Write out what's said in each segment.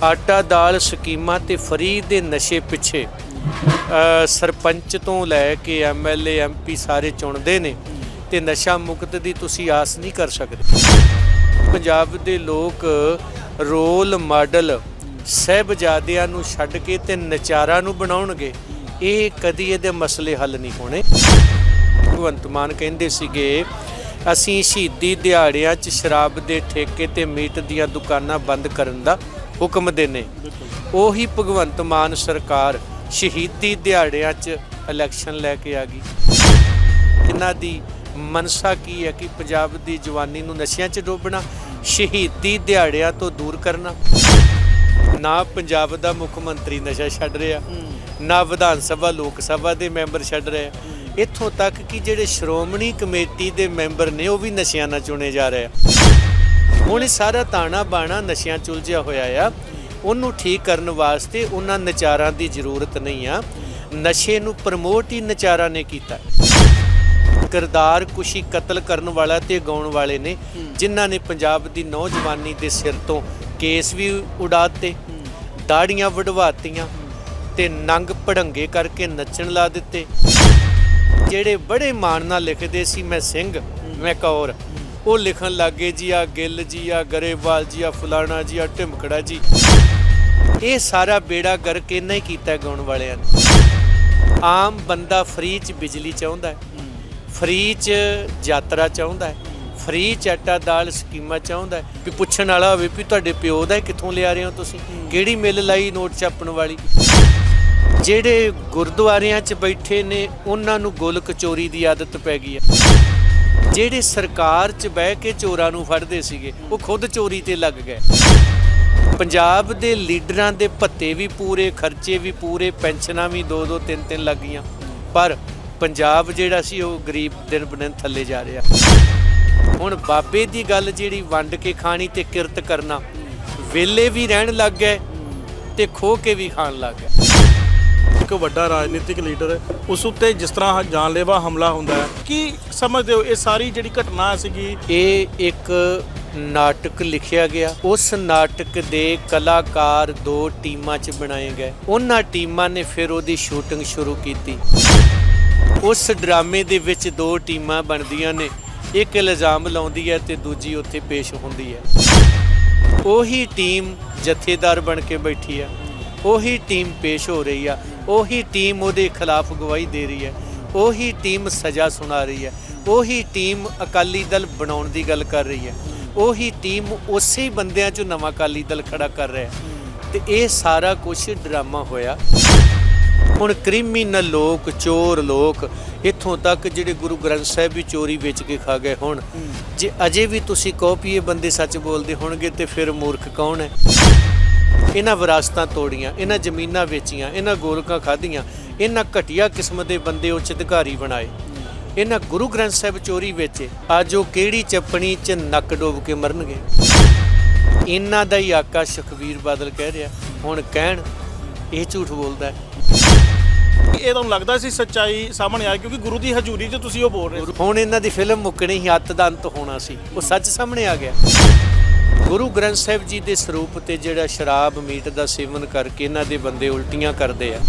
ਆਟਾ ਦਾਲ ਸਕੀਮਾਂ ਤੇ ਫਰੀ ਦੇ ਨਸ਼ੇ ਪਿੱਛੇ ਸਰਪੰਚ ਤੋਂ ਲੈ ਕੇ ਐਮਐਲਏ ਐਮਪੀ ਸਾਰੇ ਚੁਣਦੇ ਨੇ ਤੇ ਨਸ਼ਾ ਮੁਕਤ ਦੀ ਤੁਸੀਂ ਆਸ ਨਹੀਂ ਕਰ ਸਕਦੇ। ਪੰਜਾਬ ਦੇ ਲੋਕ ਰੋਲ ਮਾਡਲ ਸਹਿਬਜ਼ਾਦਿਆਂ ਨੂੰ ਛੱਡ ਕੇ ਤੇ ਨਚਾਰਾਂ ਨੂੰ ਬਣਾਉਣਗੇ, ਇਹ ਕਦੀ ਇਹਦੇ ਮਸਲੇ ਹੱਲ ਨਹੀਂ ਹੋਣੇ। ਭਗਵੰਤ ਮਾਨ ਕਹਿੰਦੇ ਸੀਗੇ, ਅਸੀਂ ਸ਼ਹੀਦੀ ਦਿਹਾੜਿਆਂ 'ਚ ਸ਼ਰਾਬ ਦੇ ਠੇਕੇ ਤੇ ਮੀਟ ਦੀਆਂ ਦੁਕਾਨਾਂ ਬੰਦ ਕਰਨ ਦਾ ਹੁਕਮ ਦੇਨੇ। ਉਹੀ ਭਗਵੰਤ ਮਾਨ ਸਰਕਾਰ ਸ਼ਹੀਦੀ ਦਿਹਾੜਿਆਂ 'ਚ ਇਲੈਕਸ਼ਨ ਲੈ ਕੇ ਆ ਗਈ। ਇਹਨਾਂ ਦੀ ਮਨਸਾ ਕੀ ਹੈ ਕਿ ਪੰਜਾਬ ਦੀ ਜਵਾਨੀ ਨੂੰ ਨਸ਼ਿਆਂ 'ਚ ਡੋਬਣਾ, ਸ਼ਹੀਦੀ ਦਿਹਾੜਿਆਂ ਤੋਂ ਦੂਰ ਕਰਨਾ। ਨਾ ਪੰਜਾਬ ਦਾ ਮੁੱਖ ਮੰਤਰੀ ਨਸ਼ਾ ਛੱਡ ਰਿਹਾ, ਨਾ ਵਿਧਾਨ ਸਭਾ, ਲੋਕ ਸਭਾ ਦੇ ਮੈਂਬਰ ਛੱਡ ਰਿਹਾ। ਇੱਥੋਂ ਤੱਕ ਕਿ ਜਿਹੜੇ ਸ਼੍ਰੋਮਣੀ ਕਮੇਟੀ ਦੇ ਮੈਂਬਰ ਨੇ, ਉਹ ਵੀ ਨਸ਼ਿਆਂ ਨਾਲ ਚੁਣੇ ਜਾ ਰਹੇ ਆ। ਹੁਣ ਇਹ ਸਾਰਾ ਤਾਣਾ ਬਾਣਾ ਨਸ਼ਿਆਂ 'ਚ ਉਲਝਿਆ ਹੋਇਆ ਆ। ਉਹਨੂੰ ਠੀਕ ਕਰਨ ਵਾਸਤੇ ਉਹਨਾਂ ਨਚਾਰਾਂ ਦੀ ਜ਼ਰੂਰਤ ਨਹੀਂ ਆ। ਨਸ਼ੇ ਨੂੰ ਪ੍ਰਮੋਟ ਹੀ ਨਚਾਰਾਂ ਨੇ ਕੀਤਾ। ਕਿਰਦਾਰ, ਕੁਸ਼ੀ, ਕਤਲ ਕਰਨ ਵਾਲਾ ਤੇ ਗਾਉਣ ਵਾਲੇ ਨੇ, ਜਿਨ੍ਹਾਂ ਨੇ ਪੰਜਾਬ ਦੀ ਨੌਜਵਾਨੀ ਦੇ ਸਿਰ ਤੋਂ ਕੇਸ ਵੀ ਉਡਾਤੇ ਦਾੜੀਆਂ ਵਡਵਾਤੀਆਂ ਤੇ ਨੰਗ ਪੜੰਗੇ ਕਰਕੇ ਨੱਚਣ ਲਾ ਦਿੱਤੇ। ਜਿਹੜੇ ਬੜੇ ਮਾਣ ਨਾਲ ਲਿਖਦੇ ਸੀ, ਮੈਂ ਸਿੰਘ, ਮੈਂ ਕੌਰ। ਉਹ ਲਿਖਣ ਲੱਗੇ ਜੀ ਆ ਗਿੱਲ ਜੀ ਆ ਗਰੇਵਾਲ ਜੀ ਆ ਫਲਾਣਾ ਜੀ ਆ ਢਿਮਕੜਾ ਜੀ। ਇਹ ਸਾਰਾ ਬੇੜਾ ਗਰਕ ਇਹਨਾਂ ਹੀ ਕੀਤਾ ਗਾਉਣ ਵਾਲਿਆਂ ਨੇ। ਆਮ ਬੰਦਾ ਫ੍ਰੀ ਚ ਬਿਜਲੀ ਚਾਹੁੰਦਾ ਹੈ, ਫ੍ਰੀ ਚ ਯਾਤਰਾ ਚਾਹੁੰਦਾ ਹੈ, ਫ੍ਰੀ ਚ ਆਟਾ ਦਾਲ ਸਕੀਮਾਂ ਚਾਹੁੰਦਾ ਹੈ, ਵੀ ਪੁੱਛਣ ਵਾਲਾ ਹੋਵੇ ਵੀ ਤੁਹਾਡੇ ਪਿਓ ਦਾ ਇਹ ਕਿੱਥੋਂ ਲਿਆ ਰਹੇ ਹੋ ਤੁਸੀਂ, ਕਿਹੜੀ ਮਿਲ ਲਾਈ ਨੋਟ ਛਾਪਣ ਵਾਲੀ? ਜਿਹੜੇ ਗੁਰਦੁਆਰਿਆਂ 'ਚ ਬੈਠੇ ਨੇ, ਉਹਨਾਂ ਨੂੰ ਗੁਲ ਕਚੋਰੀ ਦੀ ਆਦਤ ਪੈ ਗਈ ਹੈ। ਜਿਹੜੇ ਸਰਕਾਰ 'ਚ ਬਹਿ ਕੇ ਚੋਰਾਂ ਨੂੰ ਫੜਦੇ ਸੀਗੇ, ਉਹ ਖੁਦ ਚੋਰੀ ਤੇ ਲੱਗ ਗਏ। ਪੰਜਾਬ ਦੇ ਲੀਡਰਾਂ ਦੇ ਭੱਤੇ ਵੀ ਪੂਰੇ, ਖਰਚੇ ਵੀ ਪੂਰੇ, ਪੈਨਸ਼ਨਾਂ ਵੀ 2 2 3 3 ਗਈਆਂ ਪਰ ਪੰਜਾਬ ਜਿਹੜਾ ਸੀ, ਉਹ ਗਰੀਬ ਦਿਨ ਬਦਨ ਥੱਲੇ ਜਾ ਰਿਹਾ। ਹੁਣ ਬਾਬੇ ਦੀ ਗੱਲ ਜਿਹੜੀ ਵੰਡ ਕੇ ਖਾਣੀ ਤੇ ਕਿਰਤ ਕਰਨਾ ਵੇਲੇ ਵੀ ਰਹਿਣ ਲੱਗ ਗਏ ਤੇ ਖੋ ਕੇ ਵੀ ਖਾਣ ਲੱਗ ਗਏ। ਇੱਕ ਵੱਡਾ ਰਾਜਨੀਤਿਕ ਲੀਡਰ ਹੈ, ਉਸ ਉੱਤੇ ਜਿਸ ਤਰ੍ਹਾਂ ਜਾਨਲੇਵਾ ਹਮਲਾ ਹੁੰਦਾ ਹੈ ਕੀ ਸਮਝਦੇ ਹੋ ਇਹ ਸਾਰੀ ਜਿਹੜੀ ਘਟਨਾ ਸੀਗੀ? ਇਹ ਇੱਕ ਨਾਟਕ ਲਿਖਿਆ ਗਿਆ। ਉਸ ਨਾਟਕ ਦੇ ਕਲਾਕਾਰ ਦੋ ਟੀਮਾਂ 'ਚ ਬਣਾਏ ਗਏ। ਉਹਨਾਂ ਟੀਮਾਂ ਨੇ ਫਿਰ ਉਹਦੀ ਸ਼ੂਟਿੰਗ ਸ਼ੁਰੂ ਕੀਤੀ। ਉਸ ਡਰਾਮੇ ਦੇ ਵਿੱਚ ਦੋ ਟੀਮਾਂ ਬਣਦੀਆਂ ਨੇ। ਇੱਕ ਇਲਜ਼ਾਮ ਲਾਉਂਦੀ ਹੈ ਤੇ ਦੂਜੀ ਉੱਥੇ ਪੇਸ਼ ਹੁੰਦੀ ਹੈ। ਉਹੀ ਟੀਮ ਜਥੇਦਾਰ ਬਣ ਕੇ ਬੈਠੀ ਆ ਉਹੀ ਟੀਮ ਪੇਸ਼ ਹੋ ਰਹੀ ਆ। ਉਹੀ ਟੀਮ ਉਹਦੇ ਖਿਲਾਫ ਗਵਾਹੀ ਦੇ ਰਹੀ ਹੈ, ਉਹੀ ਟੀਮ ਸਜ਼ਾ ਸੁਣਾ ਰਹੀ ਹੈ, ਉਹੀ ਟੀਮ ਅਕਾਲੀ ਦਲ ਬਣਾਉਣ ਦੀ ਗੱਲ ਕਰ ਰਹੀ ਹੈ, ਉਹੀ ਟੀਮ ਉਸੇ ਬੰਦਿਆਂ ਚੋਂ ਨਵਾਂ ਅਕਾਲੀ ਦਲ ਖੜਾ ਕਰ ਰਿਹਾ ਹੈ। ਤੇ ਇਹ ਸਾਰਾ ਕੁਝ ਡਰਾਮਾ ਹੋਇਆ ਹੁਣ ਕ੍ਰਿਮੀਨਲ ਲੋਕ, ਚੋਰ ਲੋਕ ਇੱਥੋਂ ਤੱਕ ਜਿਹੜੇ ਗੁਰੂ ਗ੍ਰੰਥ ਸਾਹਿਬ ਵੀ ਚੋਰੀ ਵੇਚ ਕੇ ਖਾ ਗਏ ਹੁਣ, ਜੇ ਅਜੇ ਵੀ ਤੁਸੀਂ ਕਹੋ ਵੀ ਇਹ ਬੰਦੇ ਸੱਚ ਬੋਲਦੇ ਹੋਣਗੇ ਤੇ ਫਿਰ ਮੂਰਖ ਕੌਣ ਹੈ ਇਹਨਾਂ ਵਿਰਾਸਤਾਂ ਤੋੜੀਆਂ ਇਹਨਾਂ ਜ਼ਮੀਨਾਂ ਵੇਚੀਆਂ ਇਹਨਾਂ ਗੋਲਕਾਂ ਖਾਧੀਆਂ ਇਹਨਾਂ ਘਟੀਆ ਕਿਸਮ ਦੇ ਬੰਦੇ ਉੱਚ ਅਧਿਕਾਰੀ ਬਣਾਏ। ਇਹਨਾਂ ਗੁਰੂ ਗ੍ਰੰਥ ਸਾਹਿਬ ਚੋਰੀ ਵੇਚੇ ਅੱਜ ਉਹ ਕਿਹੜੀ ਚੱਪਣੀ 'ਚ ਨੱਕ ਡੋਬ ਕੇ ਮਰਨਗੇ? ਇਹਨਾਂ ਦਾ ਹੀ ਆਕਾ ਸੁਖਵੀਰ ਬਾਦਲ ਕਹਿ ਰਿਹਾ ਹੁਣ ਕਹਿਣ ਇਹ ਝੂਠ ਬੋਲਦਾ ਹੈ। ਇਹ ਤੁਹਾਨੂੰ ਲੱਗਦਾ ਸੀ ਸੱਚਾਈ ਸਾਹਮਣੇ ਆਈ ਕਿਉਂਕਿ ਗੁਰੂ ਦੀ ਹਜ਼ੂਰੀ 'ਚ ਤੁਸੀਂ ਉਹ ਬੋਲ ਰਹੇ ਸੀ। ਹੁਣ ਇਹਨਾਂ ਦੀ ਫਿਲਮ ਮੁੱਕਣੀ ਹੀ ਅੱਤ ਦਾ ਅੰਤ ਹੋਣਾ ਸੀ ਉਹ ਸੱਚ ਸਾਹਮਣੇ ਆ ਗਿਆ। ਗੁਰੂ ਗ੍ਰੰਥ ਸਾਹਿਬ ਜੀ ਦੇ ਸਰੂਪ ਤੇ ਜਿਹੜਾ ਸ਼ਰਾਬ, ਮੀਟ ਦਾ ਸੇਵਨ ਕਰਕੇ ਇਹਨਾਂ ਦੇ ਬੰਦੇ ਉਲਟੀਆਂ ਕਰਦੇ ਆ।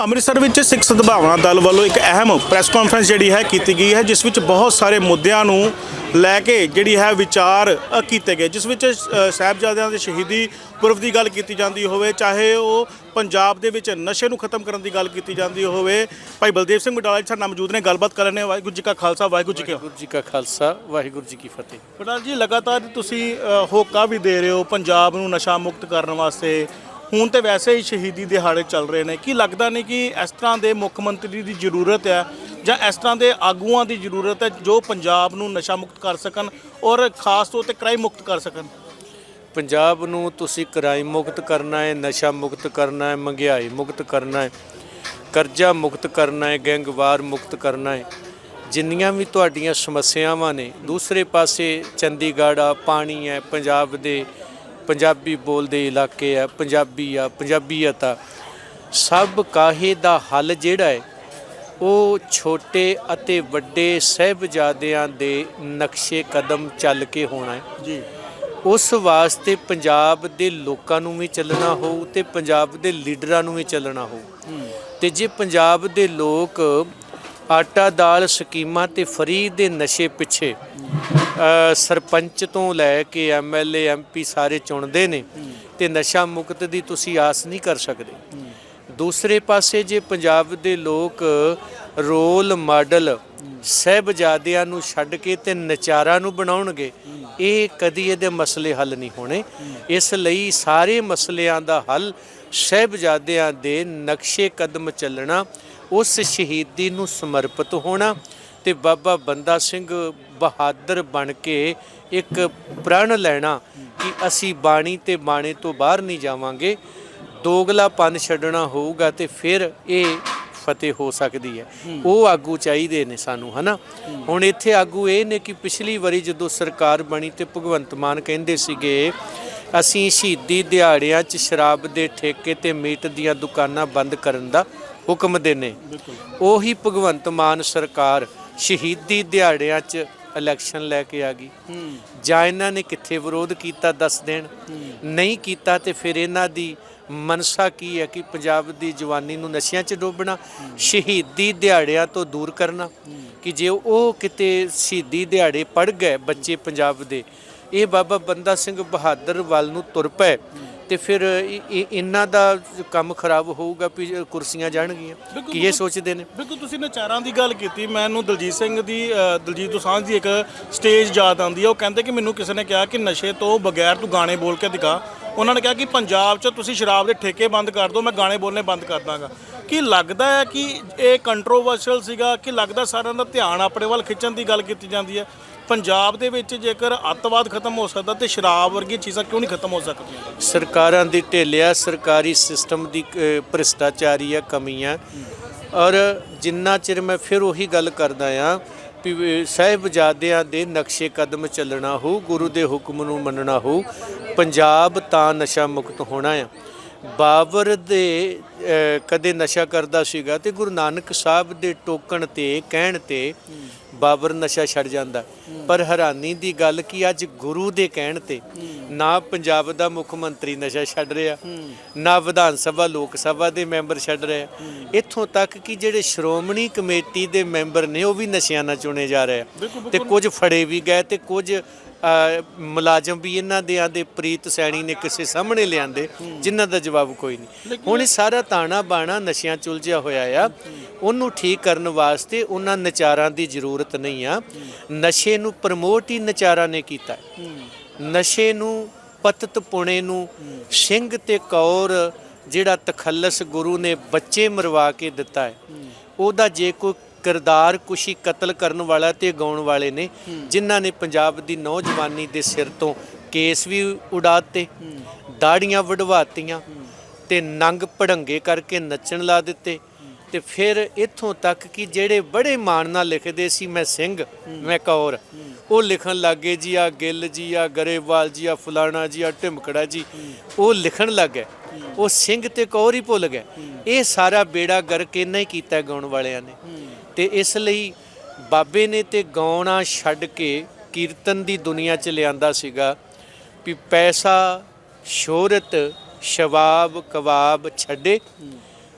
ਅੰਮ੍ਰਿਤਸਰ ਵਿੱਚ ਸਿੱਖ ਸਦਭਾਵਨਾ ਦਲ ਵੱਲੋਂ ਇੱਕ ਅਹਿਮ ਪ੍ਰੈਸ ਕਾਨਫਰੰਸ ਜਿਹੜੀ ਹੈ ਕੀਤੀ ਗਈ ਹੈ ਜਿਸ ਵਿੱਚ ਬਹੁਤ ਸਾਰੇ ਮੁੱਦਿਆਂ ਨੂੰ ਲੈ ਕੇ ਜਿਹੜੀ ਹੈ ਵਿਚਾਰ ਕੀਤੇ ਗਏ ਜਿਸ ਵਿੱਚ ਸਾਹਿਬਜ਼ਾਦਿਆਂ ਦੇ ਸ਼ਹੀਦੀ ਪੁਰਬ ਦੀ ਗੱਲ ਕੀਤੀ ਜਾਂਦੀ ਹੋਵੇ ਚਾਹੇ ਉਹ ਪੰਜਾਬ ਦੇ ਵਿੱਚ ਨਸ਼ੇ ਨੂੰ ਖਤਮ ਕਰਨ ਦੀ ਗੱਲ ਕੀਤੀ ਜਾਂਦੀ ਹੋਵੇ। ਭਾਈ ਬਲਦੇਵ ਸਿੰਘ ਮਡਾਲਾ ਜੀ ਸਾਡੇ ਨਾਲ ਮੌਜੂਦ ਨੇ ਗੱਲਬਾਤ ਕਰ ਰਹੇ ਨੇ ਵਾਹਿਗੁਰੂ ਜੀ ਕਾ ਖਾਲਸਾ ਵਾਹਿਗੁਰੂ ਜੀ ਕੀ ਫਤਿਹ ਵਾਹਿਗੁਰੂ ਜੀ ਕਾ ਖਾਲਸਾ ਵਾਹਿਗੁਰੂ ਜੀ ਕੀ ਫਤਿਹ। ਪਟਾਲ ਜੀ ਲਗਾਤਾਰ ਤੁਸੀਂ ਹੋਕਾ ਵੀ ਦੇ ਰਹੇ ਹੋ ਪੰਜਾਬ ਨੂੰ ਨਸ਼ਾ ਮੁਕਤ ਕਰਨ ਵਾਸਤੇ। ਹੁਣ ਤੇ ਵੈਸੇ ਹੀ ਸ਼ਹੀਦੀ ਦਿਹਾੜੇ ਚੱਲ ਰਹੇ ਨੇ। ਕੀ ਲੱਗਦਾ ਨਹੀਂ ਕਿ ਇਸ ਤਰ੍ਹਾਂ ਦੇ ਮੁੱਖ ਮੰਤਰੀ ਦੀ ਜ਼ਰੂਰਤ ਹੈ ਜਾਂ ਇਸ ਤਰ੍ਹਾਂ ਦੇ ਆਗੂਆਂ ਦੀ ਜ਼ਰੂਰਤ ਹੈ ਜੋ ਪੰਜਾਬ ਨੂੰ ਨਸ਼ਾ ਮੁਕਤ ਕਰ ਸਕਣ ਔਰ ਖਾਸ ਤੌਰ ਤੇ ਕ੍ਰਾਈਮ ਮੁਕਤ ਕਰ ਸਕਣ? ਪੰਜਾਬ ਨੂੰ ਤੁਸੀਂ ਕ੍ਰਾਈਮ ਮੁਕਤ ਕਰਨਾ ਹੈ, ਨਸ਼ਾ ਮੁਕਤ ਕਰਨਾ ਹੈ, ਮਹਿੰਗਾਈ ਮੁਕਤ ਕਰਨਾ ਹੈ, ਕਰਜ਼ਾ ਮੁਕਤ ਕਰਨਾ ਹੈ, ਗੈਂਗਵਾਰ ਮੁਕਤ ਕਰਨਾ ਹੈ, ਜਿੰਨੀਆਂ ਵੀ ਤੁਹਾਡੀਆਂ ਸਮੱਸਿਆਵਾਂ ਨੇ, ਦੂਸਰੇ ਪਾਸੇ ਚੰਡੀਗੜ੍ਹ ਆ, ਪਾਣੀ ਹੈ, ਪੰਜਾਬ ਦੇ ਪੰਜਾਬੀ ਬੋਲਦੇ ਇਲਾਕੇ ਆ ਪੰਜਾਬੀ ਆ ਪੰਜਾਬੀਅਤ ਆ। ਸਭ ਕਾਹੇ ਦਾ ਹੱਲ ਜਿਹੜਾ ਹੈ ਉਹ ਛੋਟੇ ਅਤੇ ਵੱਡੇ ਸਹਿਬਜ਼ਾਦਿਆਂ ਦੇ ਨਕਸ਼ੇ ਕਦਮ ਚੱਲ ਕੇ ਹੋਣਾ ਹੈ ਜੀ। ਉਸ ਵਾਸਤੇ ਪੰਜਾਬ ਦੇ ਲੋਕਾਂ ਨੂੰ ਵੀ ਚੱਲਣਾ ਹੋਊ ਤੇ ਪੰਜਾਬ ਦੇ ਲੀਡਰਾਂ ਨੂੰ ਵੀ ਚੱਲਣਾ ਹੋਊ। ਤੇ ਜੇ ਪੰਜਾਬ ਦੇ ਲੋਕ ਆਟਾ ਦਾਲ ਸਕੀਮਾਂ ਤੇ ਫਰੀ ਦੇ ਨਸ਼ੇ ਪਿੱਛੇ ਸਰਪੰਚ ਤੋਂ ਲੈ ਕੇ ਐਮਐਲਏ ਐਮਪੀ ਸਾਰੇ ਚੁਣਦੇ ਨੇ ਤੇ ਨਸ਼ਾ ਮੁਕਤ ਦੀ ਤੁਸੀਂ ਆਸ ਨਹੀਂ ਕਰ ਸਕਦੇ। ਦੂਸਰੇ ਪਾਸੇ ਜੇ ਪੰਜਾਬ ਦੇ ਲੋਕ ਰੋਲ ਮਾਡਲ ਸਹਿਬਜ਼ਾਦਿਆਂ ਨੂੰ ਛੱਡ ਕੇ ਤੇ ਨਚਾਰਾਂ ਨੂੰ ਬਣਾਉਣਗੇ, ਇਹ ਕਦੀ ਇਹਦੇ ਮਸਲੇ ਹੱਲ ਨਹੀਂ ਹੋਣੇ। ਇਸ ਲਈ ਸਾਰੇ ਮਸਲਿਆਂ ਦਾ ਹੱਲ ਸਹਿਬਜ਼ਾਦਿਆਂ ਦੇ ਨਕਸ਼ੇ ਕਦਮ ਚੱਲਣਾ ਉਸ ਸ਼ਹੀਦੀ ਨੂੰ ਸਮਰਪਿਤ ਹੋਣਾ ਤੇ ਬਾਬਾ ਬੰਦਾ ਸਿੰਘ ਬਹਾਦਰ ਬਣ ਕੇ ਇੱਕ ਪ੍ਰਣ ਲੈਣਾ ਕਿ ਅਸੀਂ ਬਾਣੀ ਤੇ ਬਾਣੇ ਤੋਂ ਬਾਹਰ ਨਹੀਂ ਜਾਵਾਂਗੇ ਦੋਗਲਾਪਨ ਛੱਡਣਾ ਹੋਊਗਾ ਤੇ ਫਿਰ ਇਹ ਫਤਿਹ ਹੋ ਸਕਦੀ ਹੈ। ਉਹ ਆਗੂ ਚਾਹੀਦੇ ਨੇ ਸਾਨੂੰ ਹਨਾ? ਹੁਣ ਇੱਥੇ ਆਗੂ ਇਹ ਨੇ ਕਿ ਪਿਛਲੀ ਵਾਰੀ ਜਦੋਂ ਸਰਕਾਰ ਬਣੀ ਤੇ ਭਗਵੰਤ ਮਾਨ ਕਹਿੰਦੇ ਸੀਗੇ ਅਸੀਂ ਸ਼ਹੀਦੀ ਦਿਹਾੜਿਆਂ 'ਚ ਸ਼ਰਾਬ ਦੇ ਠੇਕੇ ਤੇ ਮੀਟ ਦੀਆਂ ਦੁਕਾਨਾਂ ਬੰਦ ਕਰਨ ਦਾ ਹੁਕਮ ਦੇਨੇ। ਉਹੀ ਭਗਵੰਤ ਮਾਨ ਸਰਕਾਰ ਸ਼ਹੀਦੀ ਦਿਹਾੜਿਆਂ 'ਚ ਇਲੈਕਸ਼ਨ ਲੈ ਕੇ ਆ ਗਈ। ਜਾਂ ਇਹਨਾਂ ਨੇ ਕਿੱਥੇ ਵਿਰੋਧ ਕੀਤਾ ਦੱਸ ਦੇਣ। ਨਹੀਂ ਕੀਤਾ ਤੇ ਫਿਰ ਇਹਨਾਂ ਦੀ ਮਨਸਾ ਕੀ ਹੈ ਕਿ ਪੰਜਾਬ ਦੀ ਜਵਾਨੀ ਨੂੰ ਨਸ਼ਿਆਂ 'ਚ ਡੋਬਣਾ ਸ਼ਹੀਦੀ ਦਿਹਾੜਿਆਂ ਤੋਂ ਦੂਰ ਕਰਨਾ। ਕਿ ਜੇ ਉਹ ਕਿਤੇ ਸ਼ਹੀਦੀ ਦਿਹਾੜੇ ਪੜ ਗਏ ਬੱਚੇ ਪੰਜਾਬ ਦੇ ਇਹ ਬਾਬਾ ਬੰਦਾ ਸਿੰਘ ਬਹਾਦਰ ਵੱਲ ਨੂੰ ਤੁਰ ਪਏ। ਤੇ ਫਿਰ ਇਹ- ਇਹ- ਇਹਨਾਂ ਦਾ ਕੰਮ ਖਰਾਬ ਹੋਊਗਾ ਵੀ ਕੁਰਸੀਆਂ ਜਾਣਗੀਆਂ। ਕੀ ਇਹ ਸੋਚਦੇ ਨੇ? ਬਿਲਕੁਲ ਤੁਸੀਂ ਨਚਾਰਾਂ ਦੀ ਗੱਲ ਕੀਤੀ ਮੈਨੂੰ ਦਲਜੀਤ ਸਿੰਘ ਦੀ ਦਲਜੀਤ ਦੋਸਾਂਝ ਦੀ ਇੱਕ ਸਟੇਜ ਯਾਦ ਆਉਂਦੀ ਹੈ। ਉਹ ਕਹਿੰਦੇ ਕਿ ਮੈਨੂੰ ਕਿਸੇ ਨੇ ਕਿਹਾ ਕਿ ਨਸ਼ੇ ਤੋਂ ਬਗੈਰ ਤੂੰ ਗਾਣੇ ਬੋਲ ਕੇ ਦਿਖਾ। ਉਹਨਾਂ ਨੇ ਕਿਹਾ ਕਿ ਪੰਜਾਬ 'ਚ ਤੁਸੀਂ ਸ਼ਰਾਬ ਦੇ ਠੇਕੇ ਬੰਦ ਕਰ ਦਿਓ ਮੈਂ ਗਾਣੇ ਬੋਲਨੇ ਬੰਦ ਕਰ ਦਾਂਗਾ। ਕੀ ਲੱਗਦਾ ਹੈ ਕਿ ਇਹ ਕੰਟਰੋਵਰਸ਼ੀਅਲ ਸੀਗਾ ਕਿ ਲੱਗਦਾ ਸਾਰਿਆਂ ਦਾ ਧਿਆਨ ਆਪਣੇ ਵੱਲ ਖਿੱਚਣ ਦੀ ਗੱਲ ਕੀਤੀ ਜਾਂਦੀ ਹੈ? ਪੰਜਾਬ ਦੇ ਵਿੱਚ ਜੇਕਰ ਅੱਤਵਾਦ ਖਤਮ ਹੋ ਸਕਦਾ ਤੇ ਸ਼ਰਾਬ ਵਰਗੀਆਂ ਚੀਜ਼ਾਂ ਕਿਉਂ ਨਹੀਂ ਖਤਮ ਹੋ ਸਕਦੀਆਂ? ਸਰਕਾਰਾਂ ਦੀ ਢਿੱਲਿਆ ਸਰਕਾਰੀ ਸਿਸਟਮ ਦੀ ਭ੍ਰਿਸ਼ਟਾਚਾਰੀ ਆ, ਕਮੀਆਂ। ਔਰ ਜਿੰਨਾ ਚਿਰ ਮੈਂ ਫਿਰ ਉਹੀ ਗੱਲ ਕਰਦਾ ਆ ਵੀ ਸਾਹਿਬਜ਼ਾਦਿਆਂ ਦੇ ਨਕਸ਼ੇ ਕਦਮ ਚੱਲਣਾ ਹੋ, ਗੁਰੂ ਦੇ ਹੁਕਮ ਨੂੰ ਮੰਨਣਾ ਹੋ, ਪੰਜਾਬ ਤਾਂ ਨਸ਼ਾ ਮੁਕਤ ਹੋਣਾ ਆ। ਬਾਬਰ ਦੇ ਕਦੇ ਨਸ਼ਾ ਕਰਦਾ ਸੀਗਾ ਤੇ ਗੁਰੂ ਨਾਨਕ ਸਾਹਿਬ ਦੇ ਟੋਕਣ ਤੇ, ਕਹਿਣ ਤੇ ਬਾਬਰ ਨਸ਼ਾ ਛੱਡ ਜਾਂਦਾ। ਪਰ ਹੈਰਾਨੀ ਦੀ ਗੱਲ ਕੀ ਅੱਜ ਗੁਰੂ ਦੇ ਕਹਿਣ ਤੇ ਨਾ ਪੰਜਾਬ ਦਾ ਮੁੱਖ ਮੰਤਰੀ ਨਸ਼ਾ ਛੱਡ ਰਿਹਾ ਨਾ ਵਿਧਾਨ ਸਭਾ ਲੋਕ ਸਭਾ ਦੇ ਮੈਂਬਰ ਛੱਡ ਰਹੇ। ਇੱਥੋਂ ਤੱਕ ਕਿ ਜਿਹੜੇ ਸ਼੍ਰੋਮਣੀ ਕਮੇਟੀ ਦੇ ਮੈਂਬਰ ਨੇ ਉਹ ਵੀ ਨਸ਼ਿਆਂ ਨਾਲ ਚੁਣੇ ਜਾ ਰਹੇ ਤੇ ਕੁਝ ਫੜੇ ਵੀ ਗਏ ਤੇ ਕੁਝ ਮੁਲਾਜ਼ਮ ਵੀ ਇਹਨਾਂ ਦੇ ਆਂਦੇ ਪ੍ਰੀਤ ਸੈਣੀ ਨੇ ਕਿਸੇ ਸਾਹਮਣੇ ਲਿਆਂਦੇ ਜਿਨ੍ਹਾਂ ਦਾ ਜਵਾਬ ਕੋਈ ਨਹੀਂ ਹੁਣ ਇਹ ਸਾਰਾ ਤਾਣਾ ਬਾਣਾ ਨਸ਼ਿਆਂ ਚ ਉਲਝਿਆ ਹੋਇਆ ਆ ਉਹਨੂੰ ਠੀਕ ਕਰਨ ਵਾਸਤੇ ਉਹਨਾਂ ਨਚਾਰਾਂ ਦੀ ਜ਼ਰੂਰਤ ਨਹੀਂ ਆ ਨਸ਼ੇ ਨੂੰ ਪ੍ਰਮੋਟ ਹੀ ਨਚਾਰਾਂ ਨੇ ਕੀਤਾ। ਨਸ਼ੇ ਨੂੰ ਪਤਤ ਪੁਣੇ ਨੂੰ ਸਿੰਘ ਤੇ ਕੌਰ ਜਿਹੜਾ ਤਖੱਲਸ ਗੁਰੂ ਨੇ ਬੱਚੇ ਮਰਵਾ ਕੇ ਦਿੱਤਾ ਹੈ ਉਹਦਾ ਜੇ ਕੋਈ ਕਿਰਦਾਰ ਕੁਸ਼ੀ ਕਤਲ ਕਰਨ ਵਾਲਾ ਤੇ ਗਾਉਣ ਵਾਲੇ ਨੇ ਜਿਨ੍ਹਾਂ ਨੇ ਪੰਜਾਬ ਦੀ ਨੌਜਵਾਨੀ ਦੇ ਸਿਰ ਤੋਂ ਕੇਸ ਵੀ ਉਡਾਤੇ ਦਾੜੀਆਂ ਵਡਵਾਤੀਆਂ ਤੇ ਨੰਗ ਪੜੰਗੇ ਕਰਕੇ ਨੱਚਣ ਲਾ ਦਿੱਤੇ। ਤੇ ਫਿਰ ਇੱਥੋਂ ਤੱਕ ਕਿ ਜਿਹੜੇ ਬੜੇ ਮਾਣ ਨਾਲ ਲਿਖਦੇ ਸੀ ਮੈਂ ਸਿੰਘ ਮੈਂ ਕੌਰ ਉਹ ਲਿਖਣ ਲੱਗੇ ਜੀ ਆ ਗਿੱਲ ਜੀ ਆ ਗਰੇਵਾਲ ਜੀ ਆ ਫਲਾਣਾ ਜੀ ਆ ਢਿਮਕੜਾ ਜੀ ਉਹ ਲਿਖਣ ਲੱਗੇ ਉਹ ਸਿੰਘ ਤੇ ਕੌਰ ਹੀ ਭੁੱਲ ਗਏ। ਇਹ ਸਾਰਾ ਬੇੜਾ ਗਰਕ ਇਹਨਾਂ ਹੀ ਕੀਤਾ ਗਾਉਣ ਵਾਲਿਆਂ ਨੇ। ਤੇ ਇਸ ਲਈ ਬਾਬੇ ਨੇ ਤੇ ਗਾਉਣਾ ਛੱਡ ਕੇ ਕੀਰਤਨ ਦੀ ਦੁਨੀਆ 'ਚ ਲਿਆਂਦਾ ਸੀਗਾ ਵੀ ਪੈਸਾ, ਸ਼ੋਹਰਤ, ਸ਼ਵਾਬ, ਕਵਾਬ ਛੱਡੇ।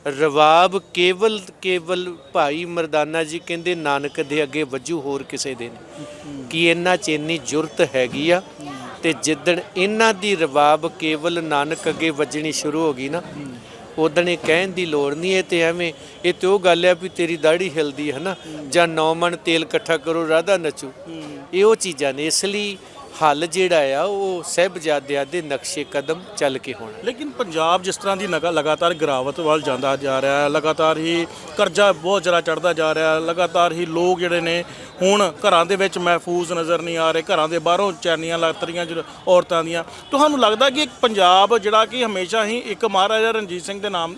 ਰਵਾਬ ਕੇਵਲ ਕੇਵਲ ਭਾਈ ਮਰਦਾਨਾ ਜੀ ਕਹਿੰਦੇ, ਨਾਨਕ ਦੇ ਅੱਗੇ ਵੱਜੂ ਹੋਰ ਕਿਸੇ ਦੇ ਨਹੀਂ। ਕਿ ਇਹਨਾਂ 'ਚ ਇੰਨੀ ਜੁਰਤ ਹੈਗੀ ਆ ਤੇ ਜਿੱਦਣ ਇਹਨਾਂ ਦੀ ਰਵਾਬ ਕੇਵਲ ਨਾਨਕ ਅੱਗੇ ਵੱਜਣੀ ਸ਼ੁਰੂ ਹੋ ਗਈ ਨਾ ਉਦੋਂ ਇਹ ਕਹਿਣ ਦੀ ਲੋੜ ਨਹੀਂ ਇਹ ਤੇ ਐਵੇਂ ਇਹ ਤੇ ਉਹ ਗੱਲ ਹੈ ਵੀ ਤੇਰੀ ਦਾੜੀ ਹਿਲਦੀ ਹੈ ਨਾ ਜਾਂ ਨੌ ਮਣ ਤੇਲ ਇਕੱਠਾ ਕਰੋ ਰਾਧਾ ਨੱਚੂ। ਇਹ ਉਹ ਚੀਜ਼ਾਂ ਨੇ ਇਸ ਲਈ ਹੱਲ ਜਿਹੜਾ ਆ, ਉਹ ਸਹਿਬਜ਼ਾਦਿਆਂ ਦੇ ਨਕਸ਼ੇ ਕਦਮ ਚੱਲ ਕੇ ਹੋਣਾ। ਲੇਕਿਨ ਪੰਜਾਬ ਜਿਸ ਤਰ੍ਹਾਂ ਦੀ ਨਗਾ ਲਗਾਤਾਰ ਗਿਰਾਵਟ ਵੱਲ ਜਾਂਦਾ ਜਾ ਰਿਹਾ ਹੈ, ਲਗਾਤਾਰ ਹੀ ਕਰਜ਼ਾ ਬਹੁਤ ਜ਼ਿਆਦਾ ਚੜਦਾ ਜਾ ਰਿਹਾ ਹੈ, ਲਗਾਤਾਰ ਹੀ ਲੋਕ ਜਿਹੜੇ ਨੇ ਹੁਣ ਘਰਾਂ ਦੇ ਵਿੱਚ ਮਹਿਫੂਜ਼ ਨਜ਼ਰ ਨਹੀਂ ਆ ਰਹੇ, ਘਰਾਂ ਦੇ ਬਾਹਰੋਂ ਚੈਨੀਆਂ ਲੱਤਰੀਆਂ ਜਿਹੜੇ ਔਰਤਾਂ ਦੀਆਂ। ਤੁਹਾਨੂੰ ਲੱਗਦਾ ਕਿ ਪੰਜਾਬ ਜਿਹੜਾ ਕਿ ਹਮੇਸ਼ਾ ਹੀ ਇੱਕ ਮਹਾਰਾਜਾ ਰਣਜੀਤ ਸਿੰਘ ਦੇ ਨਾਮ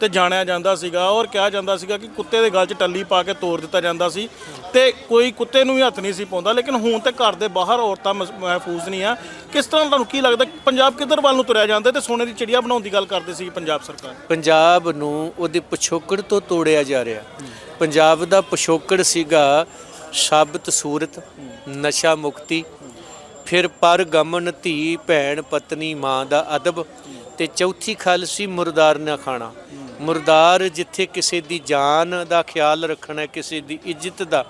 ਤੇ ਜਾਣਿਆ ਜਾਂਦਾ ਸੀਗਾ ਔਰ ਕਿਹਾ ਜਾਂਦਾ ਸੀਗਾ ਕਿ ਕੁੱਤੇ ਦੇ ਗਲ 'ਚ ਟੱਲੀ ਪਾ ਕੇ ਤੋੜ ਦਿੱਤਾ ਜਾਂਦਾ ਸੀ ਤੇ ਕੋਈ ਕੁੱਤੇ ਨੂੰ ਵੀ ਹੱਥ ਨਹੀਂ ਸੀ ਪਾਉਂਦਾ, ਲੇਕਿਨ ਹੁਣ ਤੇ ਘਰ ਦੇ ਬਾਹਰ ਔਰਤਾਂ ਮਸ- ਮਹਿਫੂਜ਼ ਨਹੀਂ ਆ। ਕਿਸ ਤਰ੍ਹਾਂ ਤੁਹਾਨੂੰ ਕੀ ਲੱਗਦਾ, ਪੰਜਾਬ ਕਿੱਧਰ ਵੱਲ ਨੂੰ ਤੁਰਿਆ ਜਾਂਦਾ ਤੇ ਸੋਨੇ ਦੀ ਚਿੜੀਆ ਬਣਾਉਣ ਦੀ ਗੱਲ ਕਰਦੇ ਸੀ ਪੰਜਾਬ ਸਰਕਾਰ? ਪੰਜਾਬ ਨੂੰ ਉਹਦੇ ਪਿਛੋਕੜ ਤੋਂ ਤੋੜਿਆ ਜਾ ਰਿਹਾ। ਪੰਜਾਬ ਦਾ ਪਿਛੋਕੜ ਸੀਗਾ ਸਾਬਤ ਸੂਰਤ, ਨਸ਼ਾ ਮੁਕਤੀ, ਫਿਰ ਪਰ ਗਮਨ ਧੀ ਭੈਣ ਪਤਨੀ ਮਾਂ ਦਾ ਅਦਬ ਤੇ ਚੌਥੀ ਖਲ ਸੀ ਮੁਰਦਾਰ ਨਾ ਖਾਣਾ। ਮੁਰਦਾਰ ਜਿੱਥੇ ਕਿਸੇ ਦੀ ਜਾਨ ਦਾ ਖਿਆਲ ਰੱਖਣਾ, ਕਿਸੇ ਦੀ ਇੱਜ਼ਤ ਦਾ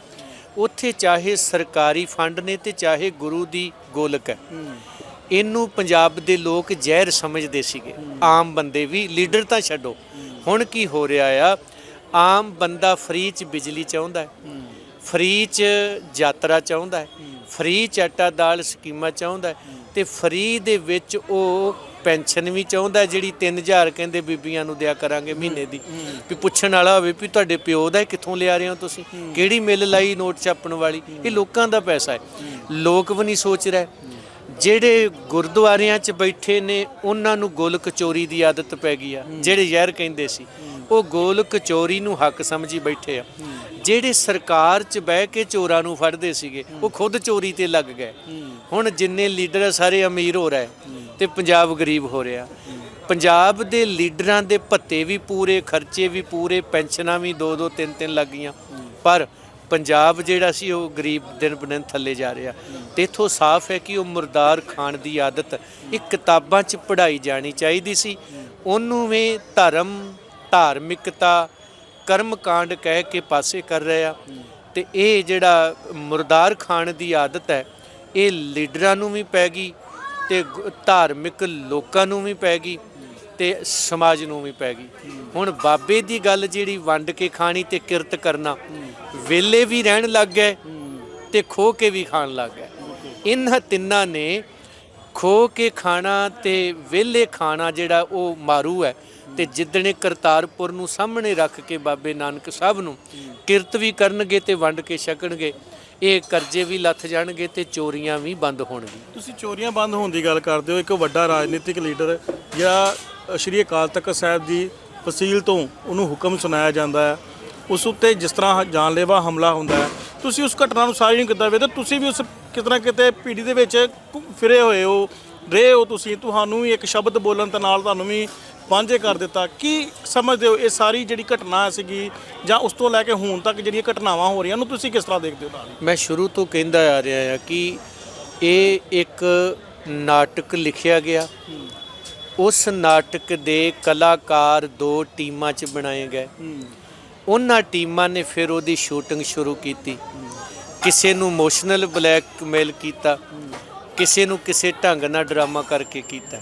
ਉੱਥੇ ਚਾਹੇ ਸਰਕਾਰੀ ਫੰਡ ਨੇ ਤੇ ਚਾਹੇ ਗੁਰੂ ਦੀ ਗੋਲਕ ਹੈ। ਇਹਨੂੰ ਪੰਜਾਬ ਦੇ ਲੋਕ ਜ਼ਹਿਰ ਸਮਝਦੇ ਸੀਗੇ। ਆਮ ਬੰਦੇ ਵੀ ਲੀਡਰ ਤਾਂ ਛੱਡੋ। ਹੁਣ ਕੀ ਹੋ ਰਿਹਾ ਆ? ਆਮ ਬੰਦਾ ਫ੍ਰੀ ਚ ਬਿਜਲੀ ਚਾਹੁੰਦਾ ਹੈ। ਫ੍ਰੀ ਚ ਯਾਤਰਾ ਚਾਹੁੰਦਾ ਹੈ। ਫ੍ਰੀ ਚ ਆਟਾ ਦਾਲ ਸਕੀਮਾਂ ਚਾਹੁੰਦਾ ਹੈ। ਤੇ ਫ੍ਰੀ ਦੇ ਵਿੱਚ ਉਹ ਪੈਨਸ਼ਨ ਵੀ ਚਾਹੁੰਦਾ ਜਿਹੜੀ 3000 ਕਹਿੰਦੇ ਬੀਬੀਆਂ ਨੂੰ ਦਿਆ ਕਰਾਂਗੇ ਮਹੀਨੇ ਦੀ। ਵੀ ਪੁੱਛਣ ਵਾਲਾ ਹੋਵੇ ਵੀ ਤੁਹਾਡੇ ਪਿਓ ਦਾ ਕਿੱਥੋਂ ਲਿਆ ਰਹੇ ਹੋ ਤੁਸੀਂ? ਕਿਹੜੀ ਮਿਲ ਲਾਈ ਨੋਟ ਛਾਪਣ ਵਾਲੀ? ਇਹ ਲੋਕਾਂ ਦਾ ਪੈਸਾ ਹੈ। ਲੋਕ ਵੀ ਨਹੀਂ ਸੋਚ ਰਹੇ। ਜਿਹੜੇ ਗੁਰਦੁਆਰਿਆਂ 'ਚ ਬੈਠੇ ਨੇ ਉਹਨਾਂ ਨੂੰ ਗੋਲ ਕਚੋਰੀ ਦੀ ਆਦਤ ਪੈ ਗਈ ਆ। ਜਿਹੜੇ ਜ਼ਹਿਰ ਕਹਿੰਦੇ ਸੀ ਉਹ ਗੋਲ ਕਚੋਰੀ ਨੂੰ ਹੱਕ ਸਮਝੀ ਬੈਠੇ ਆ। ਜਿਹੜੇ ਸਰਕਾਰ 'ਚ ਬਹਿ ਕੇ ਚੋਰਾਂ ਨੂੰ ਫੜਦੇ ਸੀਗੇ ਉਹ ਖੁਦ ਚੋਰੀ ਤੇ ਲੱਗ ਗਏ। ਹੁਣ ਜਿੰਨੇ ਲੀਡਰ ਸਾਰੇ ਅਮੀਰ ਹੋ ਰਹੇ। ਤੇ ਪੰਜਾਬ ਗਰੀਬ ਹੋ ਰਿਹਾ। ਪੰਜਾਬ ਦੇ ਲੀਡਰਾਂ ਦੇ ਭੱਤੇ ਵੀ ਪੂਰੇ ਖਰਚੇ ਵੀ ਪੂਰੇ ਪੈਨਸ਼ਨਾਂ ਵੀ 2 2 3 3 ਲੱਗੀਆਂ ਪਰ ਪੰਜਾਬ ਜਿਹੜਾ ਸੀ ਉਹ ਗਰੀਬ ਦਿਨ ਬਦਨ ਥੱਲੇ ਜਾ ਰਿਹਾ। ਤੇ ਇਥੋਂ ਸਾਫ਼ ਹੈ ਕਿ ਉਹ ਮੁਰਦਾਰ ਖਾਣ ਦੀ ਆਦਤ ਇਹ ਕਿਤਾਬਾਂ 'ਚ ਪੜ੍ਹਾਈ ਜਾਣੀ ਚਾਹੀਦੀ ਸੀ। ਉਹਨੂੰ ਵੀ ਧਰਮ ਧਾਰਮਿਕਤਾ ਕਰਮ ਕਾਂਡ ਕਹਿ ਕੇ ਪਾਸੇ ਕਰ ਰਹੇ ਆ। ਤੇ ਇਹ ਜਿਹੜਾ ਮੁਰਦਾਰ ਖਾਣ ਦੀ ਆਦਤ ਹੈ, ਇਹ ਲੀਡਰਾਂ ਨੂੰ ਵੀ ਪੈ ਗਈ ਤੇ ਗ- ਧਾਰਮਿਕ ਲੋਕਾਂ ਨੂੰ ਵੀ ਪੈ ਗਈ ਤੇ ਸਮਾਜ ਨੂੰ ਵੀ ਪੈ ਗਈ। ਹੁਣ ਬਾਬੇ ਦੀ ਗੱਲ ਜਿਹੜੀ ਵੰਡ ਕੇ ਖਾਣੀ ਤੇ ਕਿਰਤ ਕਰਨਾ, ਵੇਲੇ ਵੀ ਰਹਿਣ ਲੱਗ ਗਏ ਤੇ ਖੋ ਕੇ ਵੀ ਖਾਣ ਲੱਗ ਗਏ। ਇਹਨਾਂ ਤਿੰਨਾਂ ਨੇ ਖੋ ਕੇ ਖਾਣਾ ਤੇ ਵੇਲੇ ਖਾਣਾ ਜਿਹੜਾ ਉਹ ਮਾਰੂ ਹੈ। ਤੇ ਜਿੱਦਣੇ ਕਰਤਾਰਪੁਰ ਨੂੰ ਸਾਹਮਣੇ ਰੱਖ ਕੇ ਬਾਬੇ ਨਾਨਕ ਸਾਹਿਬ ਨੂੰ ਕਿਰਤ ਵੀ ਕਰਨਗੇ ਤੇ ਵੰਡ ਕੇ ਛਕਣਗੇ, ਇਹ ਕਰਜ਼ੇ ਵੀ ਲੱਥ ਜਾਣਗੇ ਤੇ ਚੋਰੀਆਂ ਵੀ ਬੰਦ ਹੋਣਗੀਆਂ। ਤੁਸੀਂ ਚੋਰੀਆਂ ਬੰਦ ਹੋਣ ਦੀ ਗੱਲ ਕਰਦੇ ਹੋ, ਇੱਕ ਵੱਡਾ ਰਾਜਨੀਤਿਕ ਲੀਡਰ ਜਾਂ ਸ਼੍ਰੀ ਅਕਾਲ ਤਖਤ ਸਾਹਿਬ ਦੀ ਫਸੀਲ ਤੋਂ ਉਹਨੂੰ ਹੁਕਮ ਸੁਣਾਇਆ ਜਾਂਦਾ ਹੈ। ਉਸ ਉੱਤੇ ਜਿਸ ਤਰ੍ਹਾਂ ਜਾਨਲੇਵਾ ਹਮਲਾ ਹੁੰਦਾ ਹੈ, ਤੁਸੀਂ ਉਸ ਘਟਨਾ ਨੂੰ ਸਾਰੀ ਨੂੰ ਕਿੱਦਾਂ ਵੇਖਦੇ, ਤੁਸੀਂ ਵੀ ਉਸ ਕਿਤਨਾ ਕਿਤੇ ਪੀੜੀ ਦੇ ਵਿੱਚ ਘੁ- ਫਿਰੇ ਹੋਏ ਹੋ, ਰਹੇ ਹੋ ਤੁਸੀਂ, ਤੁਹਾਨੂੰ ਵੀ ਇੱਕ ਸ਼ਬਦ ਬੋਲਣ ਦੇ ਨਾਲ ਤੁਹਾਨੂੰ ਵੀ ਵਾਂਝੇ ਕਰ ਦਿੱਤਾ। ਕੀ ਸਮਝਦੇ ਹੋ ਇਹ ਸਾਰੀ ਜਿਹੜੀ ਘਟਨਾ ਸੀਗੀ ਜਾਂ ਉਸ ਤੋਂ ਲੈ ਕੇ ਹੁਣ ਤੱਕ ਜਿਹੜੀਆਂ ਘਟਨਾਵਾਂ ਹੋ ਰਹੀਆਂ ਨੂੰ ਤੁਸੀਂ ਕਿਸ ਤਰ੍ਹਾਂ ਦੇਖਦੇ ਹੋ ਨਾਲ? ਮੈਂ ਸ਼ੁਰੂ ਤੋਂ ਕਹਿੰਦਾ ਆ ਰਿਹਾ ਹਾਂ ਕਿ ਇਹ ਇੱਕ ਨਾਟਕ ਲਿਖਿਆ ਗਿਆ। ਉਸ ਨਾਟਕ ਦੇ ਕਲਾਕਾਰ ਦੋ ਟੀਮਾਂ 'ਚ ਬਣਾਏ ਗਏ। ਉਹਨਾਂ ਟੀਮਾਂ ਨੇ ਫਿਰ ਉਹਦੀ ਸ਼ੂਟਿੰਗ ਸ਼ੁਰੂ ਕੀਤੀ। ਕਿਸੇ ਨੂੰ ਇਮੋਸ਼ਨਲ ਬਲੈਕਮੇਲ ਕੀਤਾ। ਕਿਸੇ ਨੂੰ ਕਿਸੇ ਢੰਗ ਨਾਲ ਡਰਾਮਾ ਕਰਕੇ ਕੀਤਾ।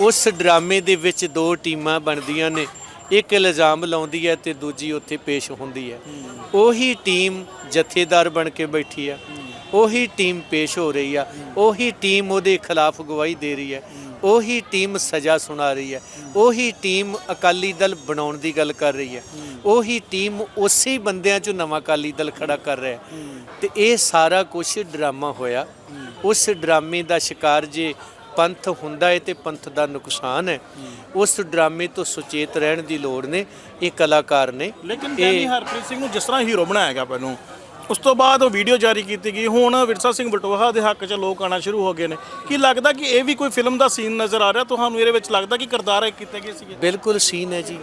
ਉਸ ਡਰਾਮੇ ਦੇ ਵਿੱਚ ਦੋ ਟੀਮਾਂ ਬਣਦੀਆਂ ਨੇ। ਇੱਕ ਇਲਜ਼ਾਮ ਲਾਉਂਦੀ ਹੈ ਤੇ ਦੂਜੀ ਉੱਥੇ ਪੇਸ਼ ਹੁੰਦੀ ਹੈ। ਉਹੀ ਟੀਮ ਜਥੇਦਾਰ ਬਣ ਕੇ ਬੈਠੀ ਆ ਉਹੀ ਟੀਮ ਪੇਸ਼ ਹੋ ਰਹੀ ਆ ਉਹੀ ਟੀਮ ਉਹਦੇ ਖਿਲਾਫ ਗਵਾਹੀ ਦੇ ਰਹੀ ਹੈ। ਉਹੀ ਟੀਮ ਸਜ਼ਾ ਸੁਣਾ ਰਹੀ ਹੈ। ਉਹੀ ਟੀਮ ਅਕਾਲੀ ਦਲ ਬਣਾਉਣ ਦੀ ਗੱਲ ਕਰ ਰਹੀ ਹੈ। ਉਹੀ ਟੀਮ ਉਸੇ ਬੰਦਿਆਂ ਚੋਂ ਨਵਾਂ ਅਕਾਲੀ ਦਲ ਖੜਾ ਕਰ ਰਿਹਾ ਹੈ। ਤੇ ਇਹ ਸਾਰਾ ਕੁਝ ਡਰਾਮਾ ਹੋਇਆ। ਉਸ ਡਰਾਮੇ ਦਾ ਸ਼ਿਕਾਰ ਜੇ ਪੰਥ ਹੁੰਦਾ ਹੈ ਤੇ ਪੰਥ ਦਾ ਨੁਕਸਾਨ ਹੈ। ਉਸ ਡਰਾਮੇ ਤੋਂ ਸੁਚੇਤ ਰਹਿਣ ਦੀ ਲੋੜ ਨੇ। ਇਹ ਕਲਾਕਾਰ ਨੇ। ਲੇਕਿਨ ਗਿਆਨੀ ਹਰਪ੍ਰੀਤ ਸਿੰਘ ਨੂੰ ਜਿਸ ਤਰ੍ਹਾਂ ਹੀਰੋ ਬਣਾਇਆ ਗਿਆ ਪਹਿਲੋਂ ਉਸ ਤੋਂ ਬਾਅਦ ਉਹ ਵੀਡੀਓ ਜਾਰੀ ਕੀਤੀ ਗਈ। ਹੁਣ ਵਿਰਸਾ ਸਿੰਘ ਬਟੋਹਾ ਦੇ ਹੱਕ 'ਚ ਲੋਕ ਆਣਾ ਸ਼ੁਰੂ ਹੋ ਗਏ ਨੇ। ਕੀ ਲੱਗਦਾ ਕਿ ਇਹ ਵੀ ਕੋਈ ਫਿਲਮ ਦਾ ਸੀਨ ਨਜ਼ਰ ਆ ਰਿਹਾ? ਤੁਹਾਨੂੰ ਇਹਦੇ ਵਿੱਚ ਲੱਗਦਾ ਕਿ ਕਿਰਦਾਰ ਇਹ ਕੀਤੇ ਗਏ ਸੀਗੇ? ਬਿਲਕੁਲ ਸੀਨ ਹੈ ਜੀ।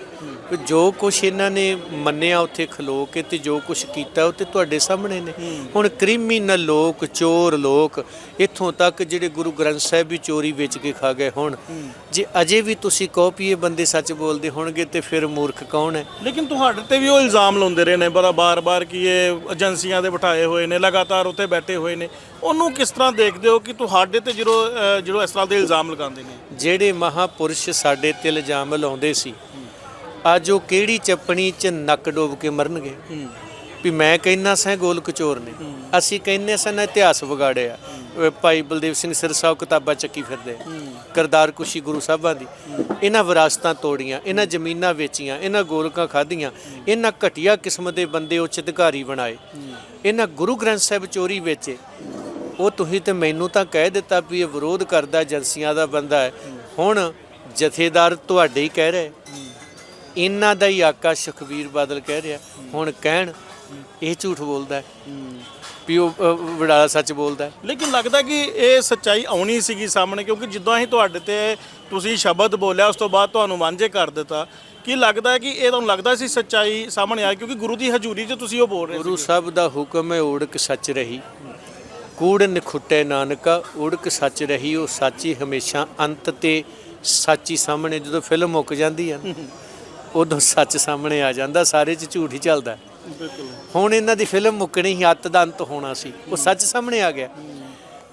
ਜੋ ਕੁਝ ਇਹਨਾਂ ਨੇ ਮੰਨਿਆ ਉੱਥੇ ਖਲੋ ਕੇ ਤੇ ਜੋ ਕੁਝ ਕੀਤਾ ਉਹ ਤੇ ਤੁਹਾਡੇ ਸਾਹਮਣੇ ਨੇ। ਹੁਣ ਕ੍ਰਿਮੀਨਲ ਲੋਕ ਚੋਰ ਲੋਕ ਇੱਥੋਂ ਤੱਕ ਜਿਹੜੇ ਗੁਰੂ ਗ੍ਰੰਥ ਸਾਹਿਬ ਵੀ ਚੋਰੀ ਵੇਚ ਕੇ ਖਾ ਗਏ ਹੁਣ। ਜੇ ਅਜੇ ਵੀ ਤੁਸੀਂ ਕਹੋ ਵੀ ਇਹ ਬੰਦੇ ਸੱਚ ਬੋਲਦੇ ਹੋਣਗੇ ਤੇ ਫਿਰ ਮੂਰਖ ਕੌਣ ਹੈ? ਲੇਕਿਨ ਤੁਹਾਡੇ ਤੇ ਵੀ ਉਹ ਇਲਜ਼ਾਮ ਲਾਉਂਦੇ ਰਹੇ ਨੇ। ਬੜਾ ਬਾਰ-ਬਾਰ ਕਿ ਇਹ ਏਜੰਸੀਆਂ ਦੇ ਬਿਠਾਏ ਹੋਏ ਨੇ ਲਗਾਤਾਰ ਉੱਥੇ ਬੈਠੇ ਹੋਏ ਨੇ। ਉਹਨੂੰ ਕਿਸ ਤਰ੍ਹਾਂ ਦੇਖਦੇ ਹੋ ਕਿ ਤੁਹਾਡੇ ਤੇ ਅ, ਜਦੋਂ ਇਸ ਤਰ੍ਹਾਂ ਦੇ ਇਲਜ਼ਾਮ ਲਗਾਉਂਦੇ ਨੇ? ਜਿਹੜੇ ਮਹਾਪੁਰਸ਼ ਸਾਡੇ ਤੇ ਇਲਜ਼ਾਮ ਲਾਉਂਦੇ ਸੀ ਅੱਜ ਉਹ ਕਿਹੜੀ ਚੱਪਣੀ 'ਚ ਨੱਕ ਡੋਬ ਕੇ ਮਰਨਗੇ? ਵੀ ਮੈਂ ਕਹਿੰਨਾ ਸਾਂ ਗੋਲ ਕਚੋਰ ਨੇ। ਅਸੀਂ ਕਹਿੰਨੇ ਸਾਂ ਨਾ ਇਤਿਹਾਸ ਵਿਗਾੜਿਆ। ਅਹ ਭਾਈ ਬਲਦੇਵ ਸਿੰਘ ਸਿਰਸਾਓ ਕਿਤਾਬਾਂ ਚੱਕੀ ਫਿਰਦੇ ਕਰਤਾਰ ਕੁਸ਼ੀ ਗੁਰੂ ਸਾਹਿਬਾਂ ਦੀ। ਇਹਨਾਂ ਵਿਰਾਸਤਾਂ ਤੋੜੀਆਂ, ਇਹਨਾਂ ਜ਼ਮੀਨਾਂ ਵੇਚੀਆਂ, ਇਹਨਾਂ ਗੋਲਕਾਂ ਖਾਧੀਆਂ, ਇਹਨਾਂ ਘਟੀਆ ਕਿਸਮ ਦੇ ਬੰਦੇ ਉੱਚ ਅਧਿਕਾਰੀ ਬਣਾਏ। ਇਹਨਾਂ ਗੁਰੂ ਗ੍ਰੰਥ ਸਾਹਿਬ ਚੋਰੀ ਵੇਚੇ। ਉਹ ਤੁਸੀਂ ਤੇ ਮੈਨੂੰ ਤਾਂ ਕਹਿ ਦਿੱਤਾ ਵੀ ਇਹ ਵਿਰੋਧ ਕਰਦਾ ਏਜੰਸੀਆਂ ਦਾ ਬੰਦਾ ਹੈ। ਹੁਣ ਜਥੇਦਾਰ ਤੁਹਾਡੇ ਹੀ ਕਹਿ ਰਹੇ। ਇਹਨਾਂ ਦਾ ਹੀ ਆਕਾ ਸੁਖਵੀਰ ਬਾਦਲ ਕਹਿ ਰਿਹਾ। ਹੁਣ ਕਹਿਣ, ਇਹ ਝੂਠ ਬੋਲਦਾ ਹੈ। ਵੀ ਉਹ ਅ, ਵਡਾਲਾ ਸੱਚ ਬੋਲਦਾ ਹੈ। ਲੇਕਿਨ ਲੱਗਦਾ ਕਿ ਇਹ ਸੱਚਾਈ ਆਉਣੀ ਸੀਗੀ ਸਾਹਮਣੇ ਕਿਉਂਕਿ ਜਿੱਦਾਂ ਹੀ ਤੁਹਾਡੇ ਤੇ ਤੁਸੀਂ ਸ਼ਬਦ ਬੋਲਿਆ ਉਸ ਤੋਂ ਬਾਅਦ ਤੁਹਾਨੂੰ ਵਾਂਝੇ ਕਰ ਦਿੱਤਾ। ਕੀ ਲੱਗਦਾ ਹੈ ਕਿ ਇਹ ਤੁਹਾਨੂੰ ਲੱਗਦਾ ਸੀ ਸੱਚਾਈ ਸਾਹਮਣੇ ਆ ਕਿਉਂਕਿ ਗੁਰੂ ਦੀ ਹਜ਼ੂਰੀ 'ਚ ਤੁਸੀਂ ਉਹ ਬੋਲ ਰਹੇ ਗੁਰੂ ਸੀ ਸਾਹਿਬ ਦਾ ਹੁਕਮ ਹੈ ਓੜਕ ਸੱਚ ਰਹੀ। ਕੂੜ ਨਿਖੁੱਟੇ ਨਾਨਕਾ ਉੜਕ ਸੱਚ ਰਹੀ। ਉਹ ਸੱਚੀ ਹਮੇਸ਼ਾ ਅੰਤ ਤੇ ਸੱਚੀ ਸਾਹਮਣੇ ਜਦੋਂ ਫਿਲਮ ਮੁੱਕ ਜਾਂਦੀ ਨਾ, ਉਦੋਂ ਸੱਚ ਸਾਹਮਣੇ ਆ ਜਾਂਦਾ ਸਾਰੇ 'ਚ ਝੂਠ ਹੀ ਚੱਲਦਾ। ਬਿਲਕੁਲ ਹੁਣ ਇਹਨਾਂ ਦੀ ਫਿਲਮ ਮੁੱਕਣੀ ਹੀ ਅੱਤ ਦਾ ਅੰਤ ਹੋਣਾ ਸੀ। ਉਹ ਸੱਚ ਸਾਹਮਣੇ ਆ ਗਿਆ।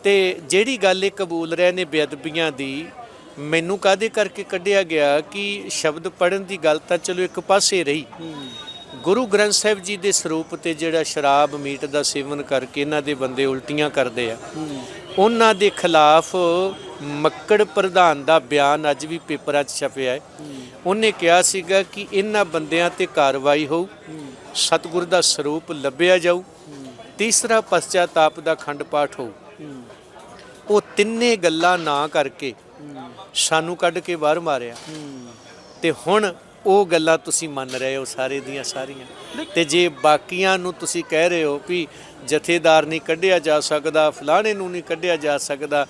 ਤੇ ਜਿਹੜੀ ਗੱਲ ਇਹ ਕਬੂਲ ਰਹੇ ਨੇ ਬੇਅਦਬੀਆਂ ਦੀ, ਮੈਨੂੰ ਕਾਦੇ ਕਰਕੇ ਕੱਢਿਆ ਗਿਆ ਕਿ ਸ਼ਬਦ ਪੜਨ ਦੀ ਗੱਲ ਤਾਂ ਚਲੋ ਇੱਕ ਪਾਸੇ ਰਹੀ। ਗੁਰੂ ਗ੍ਰੰਥ ਸਾਹਿਬ ਜੀ ਦੇ ਸਰੂਪ ਤੇ ਜਿਹੜਾ ਸ਼ਰਾਬ ਮੀਟ ਦਾ ਸੇਵਨ ਕਰਕੇ ਇਹਨਾਂ ਦੇ ਬੰਦੇ ਉਲਟੀਆਂ ਕਰਦੇ ਆ। ਉਹਨਾਂ ਦੇ ਖਿਲਾਫ ਮੱਕੜ ਪ੍ਰਧਾਨ ਦਾ ਬਿਆਨ ਅੱਜ ਵੀ ਪੇਪਰਾਂ 'ਚ ਛਪਿਆ ਹੈ। ਉਹਨੇ ਕਿਹਾ ਸੀਗਾ ਕਿ ਇਹਨਾਂ ਬੰਦਿਆਂ ਤੇ ਕਾਰਵਾਈ ਹੋਊ। ਸਤਿਗੁਰ ਦਾ ਸਰੂਪ ਲੱਭਿਆ ਜਾਊ, ਤੀਸਰਾ ਪਛਤਾਤਾਪ ਦਾ ਖੰਡ ਪਾਠ ਹੋਊ। ਉਹ ਤਿੰਨੇ ਗੱਲਾਂ ਨਾ ਕਰਕੇ ਸਾਨੂੰ ਕੱਢ ਕੇ ਬਾਹਰ ਮਾਰਿਆ। ਤੇ ਹੁਣ ਉਹ ਗੱਲਾਂ ਤੁਸੀਂ ਮੰਨ ਰਹੇ ਹੋ ਸਾਰੇ ਦੀਆਂ ਸਾਰੀਆਂ। ਤੇ ਜੇ ਬਾਕੀਆਂ ਨੂੰ ਤੁਸੀਂ ਕਹਿ ਰਹੇ ਹੋ ਵੀ ਜਥੇਦਾਰ ਨਹੀਂ ਕੱਢਿਆ ਜਾ ਸਕਦਾ ਫਲਾਣੇ ਨੂੰ ਨਹੀਂ ਕੱਢਿਆ ਜਾ ਸਕਦਾ।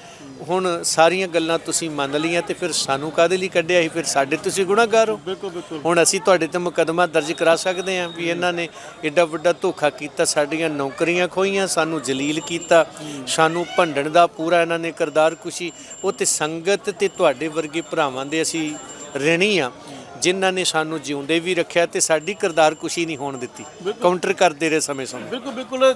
ਹੁਣ ਸਾਰੀਆਂ ਗੱਲਾਂ ਤੁਸੀਂ ਮੰਨ ਲਈਆਂ ਤੇ ਫਿਰ ਸਾਨੂੰ ਕਾਦੇ ਲਈ ਕੱਢਿਆ ਸੀ? ਫਿਰ ਸਾਡੇ ਤੁਸੀਂ ਗੁਨਾਹਗਾਰ ਹੋ। ਬਿਲਕੁਲ ਬਿਲਕੁਲ। ਹੁਣ ਅਸੀਂ ਤੁਹਾਡੇ ਤੇ ਮੁਕੱਦਮਾ ਦਰਜ ਕਰਾ ਸਕਦੇ ਹਾਂ ਵੀ ਇਹਨਾਂ ਨੇ ਏਡਾ ਵੱਡਾ ਧੋਖਾ ਕੀਤਾ ਸਾਡੀਆਂ ਨੌਕਰੀਆਂ ਖੋਈਆਂ ਸਾਨੂੰ ਜਲੀਲ ਕੀਤਾ ਸਾਨੂੰ ਭੰਡਣ ਦਾ ਪੂਰਾ ਇਹਨਾਂ ਨੇ ਕਰਦਾਰ ਕੁਸ਼ੀ। ਉਹ ਤੇ ਸੰਗਤ ਤੇ ਤੁਹਾਡੇ ਵਰਗੇ ਭਰਾਵਾਂ ਦੇ ਅਸੀਂ ਰਿਣੀ ਆ ਜਿਨ੍ਹਾਂ ਨੇ ਸਾਨੂੰ ਜਿਉਂਦੇ ਵੀ ਰੱਖਿਆ ਤੇ ਸਾਡੀ ਕਰਦਾਰ ਕੁਸ਼ੀ ਨਹੀਂ ਹੋਣ ਦਿੱਤੀ। ਕਾਊਂਟਰ ਕਰਦੇ ਰਹੇ ਸਮੇਂ ਸਮੇਂ ਬਿਲਕੁਲ ਬਿਲਕੁਲ।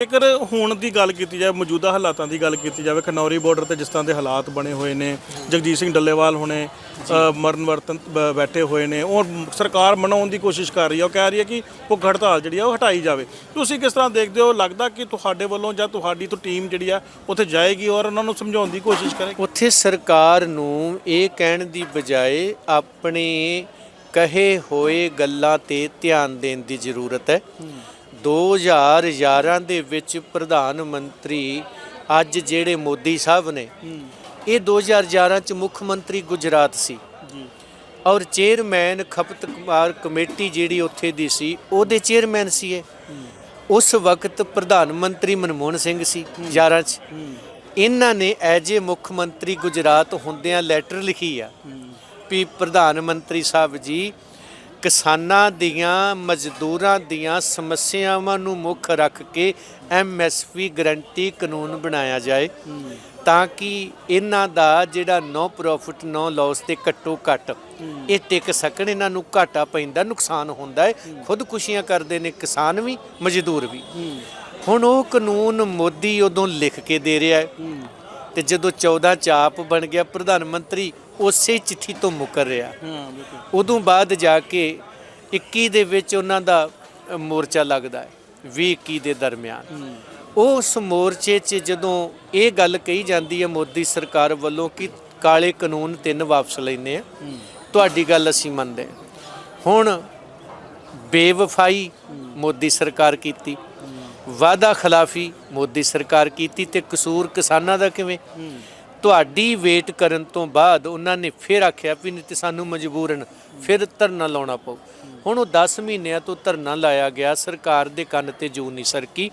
ਜੇਕਰ ਹੁਣ ਦੀ ਗੱਲ ਕੀਤੀ ਜਾਵੇ, ਮੌਜੂਦਾ ਹਾਲਾਤਾਂ ਦੀ ਗੱਲ ਕੀਤੀ ਜਾਵੇ, ਖਨੌਰੀ ਬਾਰਡਰ ਤੇ ਜਿਸ ਤਰ੍ਹਾਂ ਦੇ ਹਾਲਾਤ ਬਣੇ ਹੋਏ ਨੇ, ਜਗਜੀਤ ਸਿੰਘ ਡੱਲੇਵਾਲ ਹੁਣੇ ਮਰਨ ਵਰਤਨ, ਬ- ਬੈਠੇ ਹੋਏ ਨੇ, ਉਹ ਸਰਕਾਰ ਮਨਾਉਣ ਦੀ ਕੋਸ਼ਿਸ਼ ਕਰ ਰਹੀ ਹੈ, ਉਹ ਕਹਿ ਰਹੀ ਹੈ ਕਿ ਭੁੱਖ ਹੜਤਾਲ ਜਿਹੜੀ ਆ, ਉਹ ਹਟਾਈ ਜਾਵੇ। ਤੁਸੀਂ ਕਿਸ ਤਰ੍ਹਾਂ ਦੇਖਦੇ ਹੋ? ਲੱਗਦਾ ਕਿ ਤੁਹਾਡੇ ਵੱਲੋਂ ਜਾਂ ਤੁਹਾਡੀ ਤੋਂ ਟੀਮ ਜਿਹੜੀ ਆ, ਉੱਥੇ ਜਾਏਗੀ ਔਰ ਉਹਨਾਂ ਨੂੰ ਸਮਝਾਉਣ ਦੀ ਕੋਸ਼ਿਸ਼ ਕਰੇਗੀ ਉੱਥੇ ਸਰਕਾਰ ਨੂੰ ਇਹ ਕਹਿਣ ਦੀ ਬਜਾਏ ਆਪਣੇ ਕਹੇ ਹੋਏ ਗੱਲਾਂ ਤੇ ਧਿਆਨ ਦੇਣ ਦੀ ਜ਼ਰੂਰਤ ਹੈ। 2011 ਦੇ ਵਿੱਚ ਪ੍ਰਧਾਨ ਮੰਤਰੀ ਅੱਜ ਜਿਹੜੇ ਮੋਦੀ ਸਾਹਿਬ ਨੇ ਇਹ 2011 ਚ ਮੁੱਖ ਮੰਤਰੀ ਗੁਜਰਾਤ ਸੀ। ਜੀ। ਔਰ ਚੇਅਰਮੈਨ ਖਪਤਕਾਰ ਕਮੇਟੀ ਜਿਹੜੀ ਉੱਥੇ ਦੀ ਸੀ ਉਹਦੇ ਚੇਅਰਮੈਨ ਸੀ ਇਹ ਉਸ ਵਕਤ ਪ੍ਰਧਾਨ ਮੰਤਰੀ ਮਨਮੋਹਨ ਸਿੰਘ ਸੀ 11 ਚ। ਇਹਨਾਂ ਨੇ ਐਜ ਮੁੱਖ ਮੰਤਰੀ ਗੁਜਰਾਤ ਹੁੰਦਿਆਂ ਲੈਟਰ ਲਿਖੀ ਆ ਵੀ ਪ੍ਰਧਾਨ ਮੰਤਰੀ ਸਾਹਿਬ ਜੀ ਕਿਸਾਨਾਂ ਦੀਆਂ, ਮਜ਼ਦੂਰਾਂ ਦੀਆਂ ਸਮੱਸਿਆਵਾਂ ਨੂੰ ਮੁੱਖ ਰੱਖ ਕੇ ਐਮਐਸਪੀ ਗਰੰਟੀ ਕਾਨੂੰਨ ਬਣਾਇਆ ਜਾਏ ਤਾਂ ਕਿ ਇਹਨਾਂ ਦਾ ਜਿਹੜਾ ਨੋ ਪ੍ਰੋਫਿਟ ਨੋ ਲਾਸ ਤੇ ਘੱਟੋ ਘੱਟ ਇਹ ਟਿਕ ਸਕਣ, ਇਹਨਾਂ ਨੂੰ ਘਾਟਾ ਪੈਂਦਾ ਨੁਕਸਾਨ ਹੁੰਦਾ ਹੈ। ਖੁਦਕੁਸ਼ੀਆਂ ਕਰਦੇ ਨੇ ਕਿਸਾਨ ਵੀ, ਮਜ਼ਦੂਰ ਵੀ। ਹੁਣ ਉਹ ਕਾਨੂੰਨ ਮੋਦੀ ਉਦੋਂ ਲਿਖ ਕੇ ਦੇ ਰਿਹਾ ਹੈ ਤੇ ਜਦੋਂ 14 ਚਾਪ ਬਣ ਗਿਆ, ਪ੍ਰਧਾਨ ਮੰਤਰੀ ਉਸੇ ਚਿੱਠੀ ਤੋਂ ਮੁਕਰ ਰਿਹਾ। ਹਾਂ ਬਿਲਕੁਲ। ਉਦੋਂ ਬਾਅਦ ਜਾ ਕੇ 21 ਦੇ ਵਿੱਚ ਉਹਨਾਂ ਦਾ ਮੋਰਚਾ ਲੱਗਦਾ ਹੈ 20 21 ਦੇ ਦਰਮਿਆਨ। ਉਸ ਮੋਰਚੇ 'ਚ ਜਦੋਂ ਇਹ ਗੱਲ ਕਹੀ ਜਾਂਦੀ ਹੈ ਮੋਦੀ ਸਰਕਾਰ ਵੱਲੋਂ ਕਿ ਕਾਲੇ ਕਾਨੂੰਨ ਤਿੰਨ ਵਾਪਸ ਲੈਨੇ ਆ ਤੁਹਾਡੀ ਗੱਲ ਅਸੀਂ ਮੰਨਦੇ ਹਾਂ। ਹੁਣ ਬੇਵਫਾਈ ਮੋਦੀ ਸਰਕਾਰ ਕੀਤੀ ਵਾਅਦਾ ਖਿਲਾਫੀ ਮੋਦੀ ਸਰਕਾਰ ਕੀਤੀ ਤੇ ਕਸੂਰ ਕਿਸਾਨਾਂ ਦਾ ਕਿਵੇਂ? ਤੁਹਾਡੀ ਵੇਟ ਕਰਨ ਤੋਂ ਬਾਅਦ ਉਹਨਾਂ ਨੇ ਫਿਰ ਆਖਿਆ ਵੀ ਨਹੀਂ ਤੇ ਸਾਨੂੰ ਮਜਬੂਰਨ ਫਿਰ ਧਰਨਾ ਲਾਉਣਾ ਪਊ। ਹੁਣ ਉਹ 10 ਮਹੀਨਿਆਂ ਤੋਂ ਧਰਨਾ ਲਾਇਆ ਗਿਆ ਸਰਕਾਰ ਦੇ ਕੰਨ ਤੇ ਜੂ ਨਹੀਂ ਸਰਕੀ।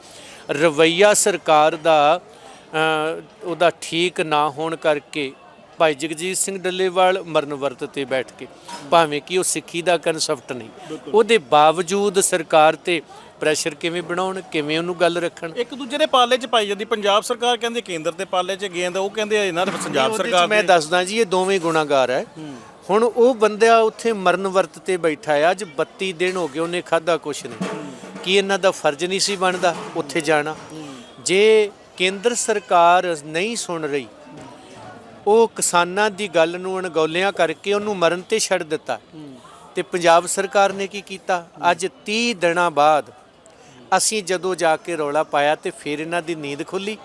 ਰਵਈਆ ਸਰਕਾਰ ਦਾ ਉਹਦਾ ਠੀਕ ਨਾ ਹੋਣ ਕਰਕੇ ਭਾਈ ਜਗਜੀਤ ਸਿੰਘ ਡੱਲੇਵਾਲ ਮਰਨ ਵਰਤ ਤੇ ਬੈਠ ਕੇ। ਭਾਵੇਂ ਕਿ ਉਹ ਸਿੱਖੀ ਦਾ ਕਨਸੈਪਟ ਨਹੀਂ। ਉਹਦੇ ਬਾਵਜੂਦ ਸਰਕਾਰ ਤੇ ਪ੍ਰੈਸ਼ਰ ਕਿਵੇਂ ਬਣਾਉਣ ਕਿਵੇਂ ਉਹਨੂੰ ਗੱਲ ਰੱਖਣ? ਇੱਕ ਦੂਜੇ ਦੇ ਪਾਲੇ 'ਚ ਪਾਈ ਜਾਂਦੀ ਪੰਜਾਬ ਸਰਕਾਰ ਕਹਿੰਦੀ ਕੇਂਦਰ ਦੇ ਪਾਲੇ 'ਚ ਗੇਂਦ ਉਹ ਕਹਿੰਦੇ ਇਹਨਾਂ ਦੇ ਪੰਜਾਬ ਉਹਦੇ 'ਚ ਸਰਕਾਰ ਮੈਂ ਦੇ ਦੱਸਦਾ ਜੀ ਇਹ ਦੋਵੇਂ ਗੁਨਾਹਗਾਰ ਹੈ। ਹੁਣ ਉਹ ਬੰਦਾ ਉੱਥੇ ਮਰਨ ਵਰਤ ਤੇ ਬੈਠਾ ਹੈ ਅੱਜ 32 ਦਿਨ ਹੋ ਗਏ ਉਹਨੇ ਖਾਦਾ ਕੁਛ ਨਹੀਂ। ਕੀ ਇਹਨਾਂ ਦਾ ਫਰਜ਼ ਨਹੀਂ ਸੀ ਬਣਦਾ? ਉੱਥੇ ਜਾਣਾ। ਜੇ ਕੇਂਦਰ ਸਰਕਾਰ ਨਹੀਂ ਸੁਣ ਰਹੀ ਉਹ ਕਿਸਾਨਾਂ ਦੀ ਗੱਲ ਨੂੰ ਅਣਗੌਲਿਆਂ ਕਰਕੇ ਉਹਨੂੰ ਮਰਨ ਤੇ ਛੱਡ ਦਿੱਤਾ। ਤੇ ਪੰਜਾਬ ਸਰਕਾਰ ਨੇ ਕੀ ਕੀਤਾ? ਅੱਜ 30 ਦਿਨਾਂ ਬਾਅਦ ਅਸੀਂ ਜਦੋਂ ਜਾ ਕੇ ਰੌਲਾ ਪਾਇਆ ਤੇ ਫਿਰ ਇਹਨਾਂ ਦੀ ਨੀਂਦ ਖੁੱਲੀ।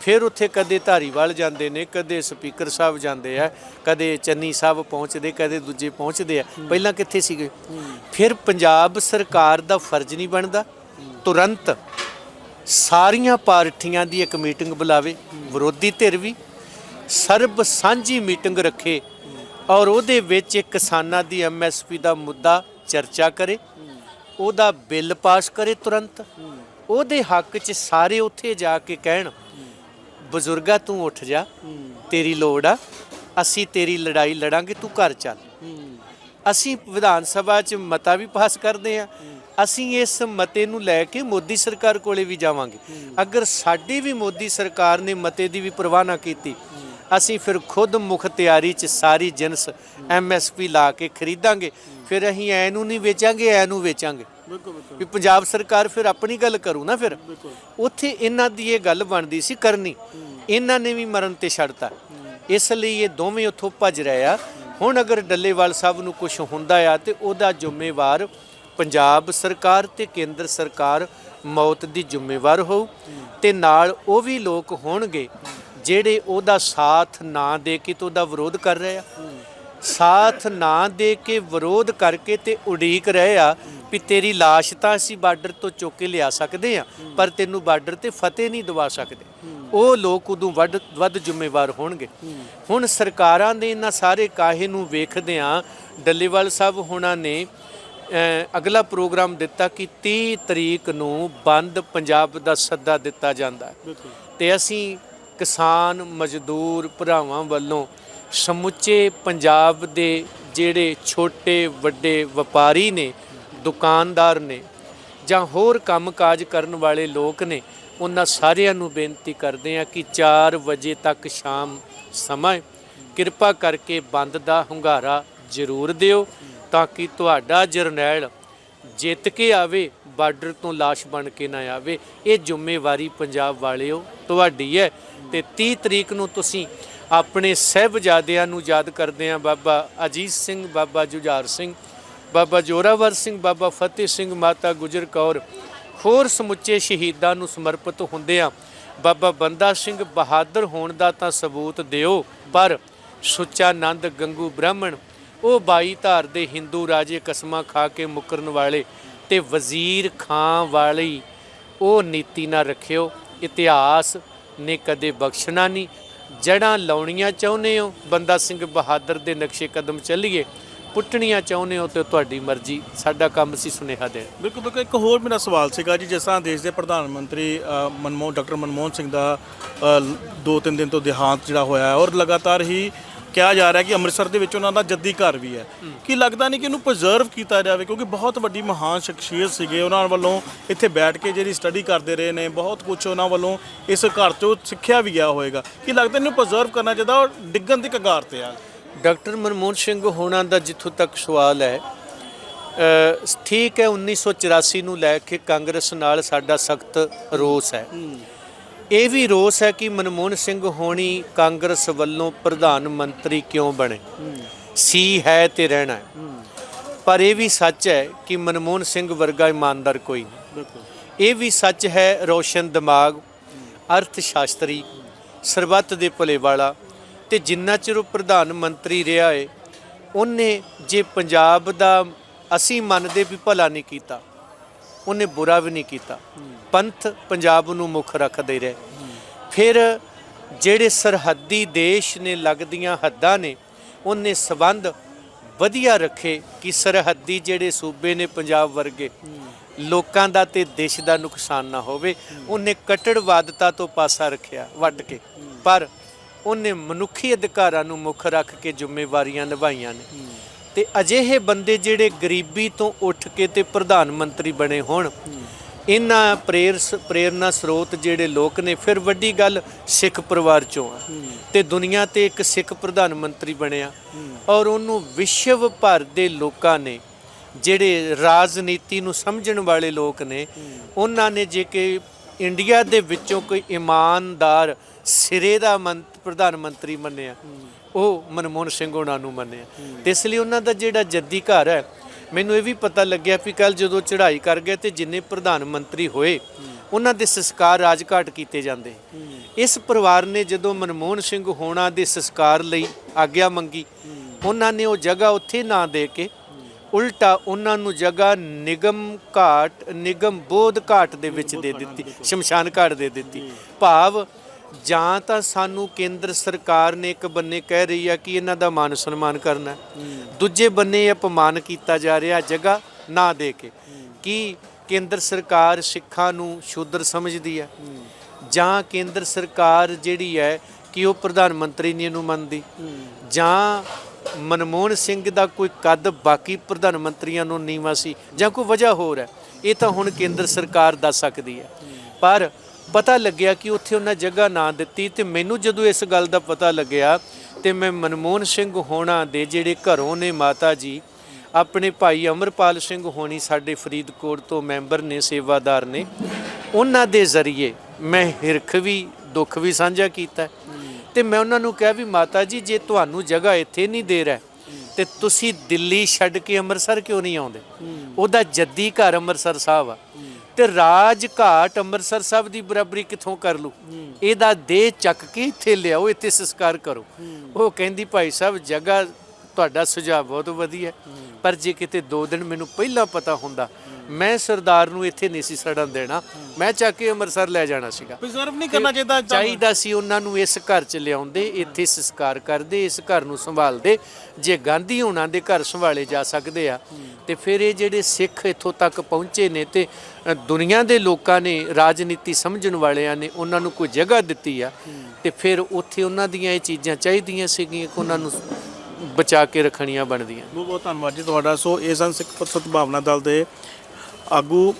ਫਿਰ ਉੱਥੇ ਕਦੇ ਧਾਰੀਵਾਲ ਜਾਂਦੇ ਨੇ, ਕਦੇ ਸਪੀਕਰ ਸਾਹਿਬ ਜਾਂਦੇ ਆ, ਕਦੇ ਚੰਨੀ ਸਾਹਿਬ ਪਹੁੰਚਦੇ, ਕਦੇ ਦੂਜੇ ਪਹੁੰਚਦੇ ਆ। ਪਹਿਲਾਂ ਕਿੱਥੇ ਸੀਗੇ? ਫਿਰ ਪੰਜਾਬ ਸਰਕਾਰ ਦਾ ਫਰਜ਼ ਨਹੀਂ ਬਣਦਾ। ਤੁਰੰਤ ਸਾਰੀਆਂ ਪਾਰਟੀਆਂ ਦੀ ਇੱਕ ਮੀਟਿੰਗ ਬੁਲਾਵੇ, ਵਿਰੋਧੀ ਧਿਰ ਵੀ, ਸਰਬ ਸਾਂਝੀ ਮੀਟਿੰਗ ਰੱਖੇ ਔਰ ਉਹਦੇ ਵਿੱਚ ਕਿਸਾਨਾਂ ਦੀ ਐਮਐਸਪੀ ਦਾ ਮੁੱਦਾ ਚਰਚਾ ਕਰੇ। ਉਹਦਾ ਬਿੱਲ ਪਾਸ ਕਰੇ ਤੁਰੰਤ। ਉਹਦੇ ਹੱਕ 'ਚ ਸਾਰੇ ਉੱਥੇ ਜਾ ਕੇ ਕਹਿਣ, ਬਜ਼ੁਰਗਾ, ਤੂੰ ਉੱਠ ਜਾ। ਤੇਰੀ ਲੋੜ ਆ। ਅਸੀਂ ਤੇਰੀ ਲੜਾਈ ਲੜਾਂਗੇ, ਤੂੰ ਘਰ ਚੱਲ। ਅਸੀਂ ਵਿਧਾਨ ਸਭਾ 'ਚ ਮਤਾ ਵੀ ਪਾਸ ਕਰਦੇ ਆ ਅਸੀਂ ਇਸ ਮਤੇ ਨੂੰ ਲੈ ਕੇ ਮੋਦੀ ਸਰਕਾਰ ਕੋਲੇ ਵੀ ਜਾਵਾਂਗੇ। ਅਗਰ ਸਾਡੀ ਵੀ ਮੋਦੀ ਸਰਕਾਰ ਨੇ ਮਤੇ ਦੀ ਵੀ ਪਰਵਾਹ ਨਾ ਕੀਤੀ, ਅਸੀਂ ਫਿਰ ਖੁਦ ਮੁਖਤਿਆਰੀ ਚ ਸਾਰੀ ਜਿਨਸ ਐਮਐਸਪੀ ਲਾ ਕੇ ਖਰੀਦਾਂਗੇ। ਫਿਰ ਅਸੀਂ ਐ ਨੂੰ ਨਹੀਂ ਵੇਚਾਂਗੇ ਐ ਨੂੰ ਵੇਚਾਂਗੇ। ਬਿਲਕੁਲ ਬਿਲਕੁਲ। ਵੀ ਪੰਜਾਬ ਸਰਕਾਰ ਫਿਰ ਆਪਣੀ ਗੱਲ ਕਰੂ ਨਾ ਫਿਰ। ਉੱਥੇ ਇਹਨਾਂ ਦੀ ਇਹ ਗੱਲ ਬਣਦੀ ਸੀ ਕਰਨੀ। ਇਹਨਾਂ ਨੇ ਵੀ ਮਰਨ ਤੇ ਛੱਡਤਾ। ਇਸ ਲਈ ਇਹ ਦੋਵੇਂ ਉੱਥੋਂ ਭੱਜ ਰਹੇ ਆ। ਹੁਣ ਅਗਰ ਡੱਲੇਵਾਲ ਸਾਹਿਬ ਨੂੰ ਕੁਝ ਹੁੰਦਾ ਆ ਤੇ ਉਹਦਾ ਜ਼ਿੰਮੇਵਾਰ ਪੰਜਾਬ ਸਰਕਾਰ ਤੇ ਕੇਂਦਰ ਸਰਕਾਰ ਮੌਤ ਦੀ ਜ਼ਿੰਮੇਵਾਰ ਹੋਊ। ਤੇ ਨਾਲ ਉਹ ਵੀ ਲੋਕ ਹੋਣਗੇ ਜਿਹੜੇ ਉਹਦਾ ਸਾਥ ਨਾ ਦੇ ਕੇ ਤੇ ਉਹਦਾ ਵਿਰੋਧ ਕਰ ਰਹੇ ਆ। ਸਾਥ ਨਾ ਦੇ ਕੇ ਵਿਰੋਧ ਕਰਕੇ ਤੇ ਉਡੀਕ ਰਹੇ ਆ ਵੀ ਤੇਰੀ ਲਾਸ਼ ਤਾਂ ਅਸੀਂ ਬਾਰਡਰ ਤੋਂ ਚੁੱਕ ਕੇ ਲਿਆ ਸਕਦੇ ਆ ਪਰ ਤੈਨੂੰ ਬਾਰਡਰ ਤੇ ਫਤਿਹ ਨਹੀਂ ਦਵਾ ਸਕਦੇ। ਉਹ ਲੋਕ ਉਦੋਂ ਵੱਧ ਵੱਧ ਜ਼ਿੰਮੇਵਾਰ ਹੋਣਗੇ। ਹੁਣ ਸਰਕਾਰਾਂ ਦੇ ਇਹਨਾਂ ਸਾਰੇ ਕਾਹੇ ਨੂੰ ਵੇਖਦਿਆਂ ਡੱਲੇਵਾਲ ਸਾਹਿਬ ਹੁਣਾਂ ਨੇ ਅਗਲਾ ਪ੍ਰੋਗਰਾਮ ਦਿੱਤਾ ਕਿ 30 ਤਰੀਕ ਨੂੰ ਬੰਦ ਪੰਜਾਬ ਦਾ ਸੱਦਾ ਦਿੱਤਾ ਜਾਂਦਾ ਤੇ ਅਸੀਂ ਕਿਸਾਨ ਮਜ਼ਦੂਰ ਭਰਾਵਾਂ ਵੱਲੋਂ ਸਮੁੱਚੇ ਪੰਜਾਬ ਦੇ ਜਿਹੜੇ ਛੋਟੇ, ਵੱਡੇ ਵਪਾਰੀ ਨੇ, ਦੁਕਾਨਦਾਰ ਨੇ ਜਾਂ ਹੋਰ ਕੰਮਕਾਜ ਕਰਨ ਵਾਲੇ ਲੋਕ ਨੇ, ਉਹਨਾਂ ਸਾਰਿਆਂ ਨੂੰ ਬੇਨਤੀ ਕਰਦੇ ਆ ਕਿ 4 ਵਜੇ ਤੱਕ ਸ਼ਾਮ ਸਮਾਂ ਕਿਰਪਾ ਕਰਕੇ ਬੰਦ ਦਾ ਹੁੰਗਾਰਾ ਜ਼ਰੂਰ ਦਿਓ ਤਾਂ ਕਿ ਤੁਹਾਡਾ ਜਰਨੈਲ ਜਿੱਤ ਕੇ ਆਵੇ, ਬਾਰਡਰ ਤੋਂ ਲਾਸ਼ ਬਣ ਕੇ ਨਾ ਆਵੇ। ਇਹ ਜ਼ਿੰਮੇਵਾਰੀ ਪੰਜਾਬ ਵਾਲਿਓ, ਤੁਹਾਡੀ ਹੈ ਤੇ 30 ਤਰੀਕ ਨੂੰ ਤੁਸੀਂ ਆਪਣੇ ਸਹਿਬਜ਼ਾਦਿਆਂ ਨੂੰ ਯਾਦ ਕਰਦੇ ਆ ਬਾਬਾ ਅਜੀਤ ਸਿੰਘ, ਬਾਬਾ ਜੁਝਾਰ ਸਿੰਘ, ਬਾਬਾ ਜੋਰਾਵਰ ਸਿੰਘ, ਬਾਬਾ ਫਤਿਹ ਸਿੰਘ, ਮਾਤਾ ਗੁਜਰ ਕੌਰ, ਹੋਰ ਸਮੁੱਚੇ ਸ਼ਹੀਦਾਂ ਨੂੰ ਸਮਰਪਿਤ ਹੁੰਦੇ ਆ ਬਾਬਾ ਬੰਦਾ ਸਿੰਘ ਬਹਾਦਰ ਹੋਣ ਦਾ ਤਾਂ ਸਬੂਤ ਦਿਓ, ਪਰ ਸੁੱਚਾ ਨੰਦ ਗੰਗੂ ਬ੍ਰਾਹਮਣ, ਉਹ ਬਾਈ ਧਾਰ ਦੇ ਹਿੰਦੂ ਰਾਜੇ ਕਸਮਾਂ ਖਾ ਕੇ ਮੁਕਰਨ ਵਾਲੇ ਤੇ ਵਜ਼ੀਰ ਖਾਂ ਵਾਲੀ, ਉਹ ਨੀਤੀ ਨਾ ਰੱਖਿਓ, ਇਤਿਹਾਸ ਨੇ ਕਦੇ ਬਖਸ਼ਣਾ ਨਹੀਂ ਜੜਾਂ ਲਾਉਣੀਆਂ ਚਾਹੁੰਦੇ ਹੋ? ਬੰਦਾ ਸਿੰਘ ਬਹਾਦਰ ਦੇ ਨਕਸ਼ੇ ਕਦਮ ਚੱਲੀਏ ਪੁੱਟਣੀਆਂ ਚਾਹੁੰਦੇ ਹੋ ਤੇ ਤੁਹਾਡੀ ਮਰਜ਼ੀ। ਸਾਡਾ ਕੰਮ ਸੀ ਸੁਨੇਹਾ ਦੇ ਬਿਲਕੁਲ ਬਿਲਕੁਲ ਇੱਕ ਹੋਰ ਮੇਰਾ ਸਵਾਲ ਸੀਗਾ ਜੀ ਜਿਸ ਤਰ੍ਹਾਂ ਦੇਸ਼ ਦੇ ਪ੍ਰਧਾਨ ਮੰਤਰੀ ਅ, ਮਨਮੋਹਨ ਡਾਕਟਰ ਮਨਮੋਹਨ ਸਿੰਘ ਦਾ ਅ, ਦੋ ਤਿੰਨ ਦਿਨ ਤੋਂ ਦੇਹਾਂਤ ਜਿਹੜਾ ਹੋਇਆ ਹੈ ਔਰ ਲਗਾਤਾਰ ਹੀ ਕਿਹਾ ਜਾ ਰਿਹਾ ਕਿ ਅੰਮ੍ਰਿਤਸਰ ਦੇ ਵਿੱਚ ਉਹਨਾਂ ਦਾ ਜੱਦੀ ਘਰ ਵੀ ਹੈ। ਕੀ ਲੱਗਦਾ ਨਹੀਂ ਕਿ ਇਹਨੂੰ ਪ੍ਰੀਜ਼ਰਵ ਕੀਤਾ ਜਾਵੇ? ਕਿਉਂਕਿ ਬਹੁਤ ਵੱਡੀ ਮਹਾਨ ਸ਼ਖਸੀਅਤ ਸੀਗੇ। ਉਹਨਾਂ ਵੱਲੋਂ ਇੱਥੇ ਬੈਠ ਕੇ ਜਿਹੜੀ ਸਟੱਡੀ ਕਰਦੇ ਰਹੇ ਨੇ ਬਹੁਤ ਕੁਝ ਉਹਨਾਂ ਵੱਲੋਂ ਇਸ ਘਰ ਤੋਂ ਸਿੱਖਿਆ ਵੀ ਗਿਆ ਹੋਵੇਗਾ ਕੀ ਲੱਗਦਾ ਇਹਨੂੰ ਪ੍ਰੀਜ਼ਰਵ ਕਰਨਾ ਚਾਹੀਦਾ ਔਰ ਡਿੱਗਣ ਦੀ ਕਗਾਰ ਤੇ ਆ? ਡਾਕਟਰ ਮਨਮੋਹਨ ਸਿੰਘ ਹੋਣਾ ਦਾ ਜਿੱਥੋਂ ਤੱਕ ਸਵਾਲ ਹੈ ਠੀਕ ਹੈ 1984 ਨੂੰ ਲੈ ਕੇ ਕਾਂਗਰਸ ਨਾਲ ਸਾਡਾ ਸਖਤ ਰੋਸ ਹੈ। ਇਹ ਵੀ ਰੋਸ ਹੈ ਕਿ ਮਨਮੋਹਨ ਸਿੰਘ ਹੋਣੀ ਕਾਂਗਰਸ ਵੱਲੋਂ ਪ੍ਰਧਾਨ ਮੰਤਰੀ ਕਿਉਂ ਬਣੇ? ਸੀ ਹੈ ਤੇ ਰਹਿਣਾ ਹੈ। ਪਰ ਇਹ ਵੀ ਸੱਚ ਹੈ ਕਿ ਮਨਮੋਹਨ ਸਿੰਘ ਵਰਗਾ ਇਮਾਨਦਾਰ ਕੋਈ ਨਹੀਂ। ਇਹ ਵੀ ਸੱਚ ਹੈ ਰੋਸ਼ਨ ਦਿਮਾਗ ਅਰਥ ਸ਼ਾਸਤਰੀ ਸਰਬੱਤ ਦੇ ਭਲੇ ਵਾਲਾ ਤੇ ਜਿੰਨਾ ਚਿਰ ਉਹ ਪ੍ਰਧਾਨ ਮੰਤਰੀ ਰਿਹਾ ਏ ਉਹਨੇ ਜੇ ਪੰਜਾਬ ਦਾ ਅਸੀਂ ਮੰਨਦੇ ਵੀ ਭਲਾ ਨਹੀਂ ਕੀਤਾ ਉਹਨੇ ਬੁਰਾ ਵੀ ਨਹੀਂ ਕੀਤਾ। ਪੰਥ ਪੰਜਾਬ ਨੂੰ ਮੁੱਖ ਰੱਖਦੇ ਰਹੇ। ਫਿਰ ਜਿਹੜੇ ਸਰਹੱਦੀ ਦੇਸ਼ ਨੇ ਲੱਗਦੀਆਂ ਹੱਦਾਂ ਨੇ, ਉਹਨੇ ਸਬੰਧ ਵਧੀਆ ਰੱਖੇ ਕਿ ਸਰਹੱਦੀ ਜਿਹੜੇ ਸੂਬੇ ਨੇ ਪੰਜਾਬ ਵਰਗੇ, ਲੋਕਾਂ ਦਾ ਤੇ ਦੇਸ਼ ਦਾ ਨੁਕਸਾਨ ਨਾ ਹੋਵੇ। ਉਹਨੇ ਕਟੜਵਾਦਤਾ ਤੋਂ ਪਾਸਾ ਰੱਖਿਆ ਵੱਟ ਕੇ। ਪਰ ਉਹਨੇ ਮਨੁੱਖੀ ਅਧਿਕਾਰਾਂ ਨੂੰ ਮੁੱਖ ਰੱਖ ਕੇ ਜ਼ਿੰਮੇਵਾਰੀਆਂ ਨਿਭਾਈਆਂ ਨੇ। ਤੇ ਅਜਿਹੇ ਬੰਦੇ ਜਿਹੜੇ ਗਰੀਬੀ ਤੋਂ ਉੱਠ ਕੇ ਤੇ ਪ੍ਰਧਾਨ ਮੰਤਰੀ ਬਣੇ ਹੋਣ ਇਹਨਾਂ ਪ੍ਰੇਰ ਪ੍ਰੇਰਨਾ ਸਰੋਤ ਜਿਹੜੇ ਲੋਕ ਨੇ ਫਿਰ ਵੱਡੀ ਗੱਲ ਸਿੱਖ ਪਰਿਵਾਰ ਚੋਂ ਆ। ਤੇ ਦੁਨੀਆ ਤੇ ਇੱਕ ਸਿੱਖ ਪ੍ਰਧਾਨ ਮੰਤਰੀ ਬਣਿਆ। ਔਰ ਉਹਨੂੰ ਵਿਸ਼ਵ ਭਰ ਦੇ ਲੋਕਾਂ ਨੇ ਜਿਹੜੇ ਰਾਜਨੀਤੀ ਨੂੰ ਸਮਝਣ ਵਾਲੇ ਲੋਕ ਨੇ ਉਹਨਾਂ ਨੇ ਜੇ ਕਿ ਇੰਡੀਆ ਦੇ ਵਿੱਚੋਂ ਕੋਈ ਇਮਾਨਦਾਰ ਸਿਰੇ ਦਾ ਮੰਤ ਪ੍ਰਧਾਨ ਮੰਤਰੀ ਮੰਨਿਆ ਉਹ ਮਨਮੋਹਨ ਸਿੰਘ ਉਹਨਾਂ ਨੂੰ ਮੰਨਿਆ। ਤੇ ਇਸ ਲਈ ਉਹਨਾਂ ਦਾ ਜਿਹੜਾ ਜੱਦੀ ਘਰ ਹੈ ਮੈਨੂੰ ਇਹ ਵੀ ਪਤਾ ਲੱਗਿਆ ਵੀ ਕੱਲ ਜਦੋਂ ਚੜ੍ਹਾਈ ਕਰ ਗਏ ਤੇ ਜਿੰਨੇ ਪ੍ਰਧਾਨ ਮੰਤਰੀ ਹੋਏ ਉਹਨਾਂ ਦੇ ਸੰਸਕਾਰ ਰਾਜਘਾਟ ਕੀਤੇ ਜਾਂਦੇ। ਇਸ ਪਰਿਵਾਰ ਨੇ ਜਦੋਂ ਮਨਮੋਹਨ ਸਿੰਘ ਹੋਣਾ ਦੇ ਸੰਸਕਾਰ ਲਈ ਆਗਿਆ ਮੰਗੀ ਉਹਨਾਂ ਨੇ ਉਹ ਜਗ੍ਹਾ ਉੱਥੇ ਨਾ ਦੇ ਕੇ ਉਲਟਾ ਉਹਨਾਂ ਨੂੰ ਜਗ੍ਹਾ ਨਿਗਮ ਘਾਟ ਨਿਗਮ ਬੋਧ ਘਾਟ ਦੇ ਵਿੱਚ ਦੇ ਦਿੱਤੀ ਸ਼ਮਸ਼ਾਨ ਘਾਟ ਦੇ ਦਿੱਤੀ। ਭਾਵ ਜਾਂ ਤਾਂ ਸਾਨੂੰ ਕੇਂਦਰ ਸਰਕਾਰ ਨੇ ਇੱਕ ਬੰਨੇ ਕਹਿ ਰਹੀ ਆ ਕਿ ਇਹਨਾਂ ਦਾ ਮਾਨ ਸਨਮਾਨ ਕਰਨਾ। ਦੂਜੇ ਬੰਨੇ ਅਪਮਾਨ ਕੀਤਾ ਜਾ ਰਿਹਾ ਜਗ੍ਹਾ ਨਾ ਦੇ ਕੇ ਕੀ ਕੇਂਦਰ ਸਰਕਾਰ ਸਿੱਖਾਂ ਨੂੰ ਸ਼ੂਦਰ ਸਮਝਦੀ ਹੈ ਜਾਂ ਕੇਂਦਰ ਸਰਕਾਰ ਜਿਹੜੀ ਹੈ ਕਿ ਉਹ ਪ੍ਰਧਾਨ ਮੰਤਰੀ ਨਹੀਂ ਇਹਨੂੰ ਮੰਨਦੀ। ਜਾਂ ਮਨਮੋਹਨ ਸਿੰਘ ਦਾ ਕੋਈ ਕੱਦ ਬਾਕੀ ਪ੍ਰਧਾਨ ਮੰਤਰੀਆਂ ਨੂੰ ਨੀਵਾ ਸੀ ਜਾਂ ਕੋਈ ਵਜ੍ਹਾ ਹੋਰ ਹੈ ਇਹ ਤਾਂ ਹੁਣ ਕੇਂਦਰ ਸਰਕਾਰ ਦੱਸ ਸਕਦੀ ਹੈ। ਪਰ ਪਤਾ ਲੱਗਿਆ ਕਿ ਉੱਥੇ ਉਹਨਾਂ ਜਗ੍ਹਾ ਨਾ ਦਿੱਤੀ ਤੇ ਮੈਨੂੰ ਜਦੋਂ ਇਸ ਗੱਲ ਦਾ ਪਤਾ ਲੱਗਿਆ ਤੇ ਮੈਂ ਮਨਮੋਹਨ ਸਿੰਘ ਹੋਣਾ ਦੇ ਜਿਹੜੇ ਘਰੋਂ ਨੇ ਮਾਤਾ ਜੀ, ਆਪਣੇ ਭਾਈ ਅਮਰਪਾਲ ਸਿੰਘ ਹੋਣੀ ਸਾਡੇ ਫਰੀਦਕੋਟ ਤੋਂ ਮੈਂਬਰ ਨੇ, ਸੇਵਾਦਾਰ ਨੇ, ਉਹਨਾਂ ਦੇ ਜ਼ਰੀਏ ਮੈਂ ਹਿਰਖ ਵੀ, ਦੁੱਖ ਵੀ ਸਾਂਝਾ ਕੀਤਾ। ਤੇ ਮੈਂ ਉਹਨਾਂ ਨੂੰ ਕਿਹਾ ਵੀ ਮਾਤਾ ਜੀ, ਜੇ ਤੁਹਾਨੂੰ ਜਗ੍ਹਾ ਇੱਥੇ ਨਹੀਂ ਦੇ ਰਿਹਾ, ਤੇ ਤੁਸੀਂ ਦਿੱਲੀ ਛੱਡ ਕੇ ਅੰਮ੍ਰਿਤਸਰ ਕਿਉਂ ਨਹੀਂ ਆਉਂਦੇ? ਉਹਦਾ ਜੱਦੀ ਘਰ ਅੰਮ੍ਰਿਤਸਰ ਸਾਹਿਬ ਆ। ਤੇ ਰਾਜ ਘਾਟ ਅੰਮ੍ਰਿਤਸਰ ਸਾਹਿਬ ਦੀ ਬਰਾਬਰੀ ਕਿੱਥੋਂ ਕਰ ਲੂ ਇਹਦਾ ਦੇਹ ਚੱਕ ਕੇ ਇੱਥੇ ਲਿਆਓ ਇੱਥੇ ਸੰਸਕਾਰ ਕਰੋ। ਉਹ ਕਹਿੰਦੀ ਭਾਈ ਸਾਹਿਬ ਜਗ੍ਹਾ ਤੁਹਾਡਾ ਸੁਝਾਅ ਬਹੁਤ ਵਧੀਆ ਪਰ ਜੇ ਕਿਤੇ 2 ਦਿਨ ਮੈਨੂੰ ਪਹਿਲਾਂ ਪਤਾ ਹੁੰਦਾ ਮੈਂ ਸਰਦਾਰ ਨੂੰ ਇੱਥੇ ਨਹੀਂ ਸੀ ਸੜਨ ਦੇਣਾ। ਮੈਂ ਚੱਕ ਕੇ ਅੰਮ੍ਰਿਤਸਰ ਲੈ ਜਾਣਾ ਸੀਗਾ। ਪ੍ਰੀਜ਼ਰਵ ਨਹੀਂ ਕਰਨਾ ਚਾਹੀਦਾ ਚਾਹੀਦਾ ਸੀ ਉਹਨਾਂ ਨੂੰ ਇਸ ਘਰ ਚ ਲਿਆਉਂਦੇ ਇੱਥੇ ਸੰਸਕਾਰ ਕਰਦੇ ਇਸ ਘਰ ਨੂੰ ਸੰਭਾਲਦੇ। ਜੇ ਗਾਂਧੀ ਹੋਣਾ ਦੇ ਘਰ ਸੰਭਾਲੇ ਜਾ ਸਕਦੇ ਆ ਤੇ ਫਿਰ ਇਹ ਜਿਹੜੇ ਸਿੱਖ ਇੱਥੋਂ ਤੱਕ ਪਹੁੰਚੇ ਨੇ ਤੇ ਦੁਨੀਆ ਦੇ ਲੋਕਾਂ ਨੇ ਰਾਜਨੀਤੀ ਸਮਝਣ ਵਾਲਿਆਂ ਨੇ ਉਹਨਾਂ ਨੂੰ ਕੋਈ ਜਗ੍ਹਾ ਦਿੱਤੀ ਆ ਤੇ ਫਿਰ ਉੱਥੇ ਉਹਨਾਂ ਦੀਆਂ ਇਹ ਚੀਜ਼ਾਂ ਚਾਹੀਦੀਆਂ ਸੀਗੀਆਂ ਕਿ ਉਹਨਾਂ ਨੂੰ ਬਚਾ ਕੇ ਰੱਖਣੀਆਂ ਬਣਦੀਆਂ। ਬਹੁਤ ਬਹੁਤ ਧੰਨਵਾਦ ਜੀ ਤੁਹਾਡਾ। ਸੋ ਇਹ ਸਨ ਸਿੱਖ ਸਦਭਾਵਨਾ ਦਲ ਦੇ ਆਗੂ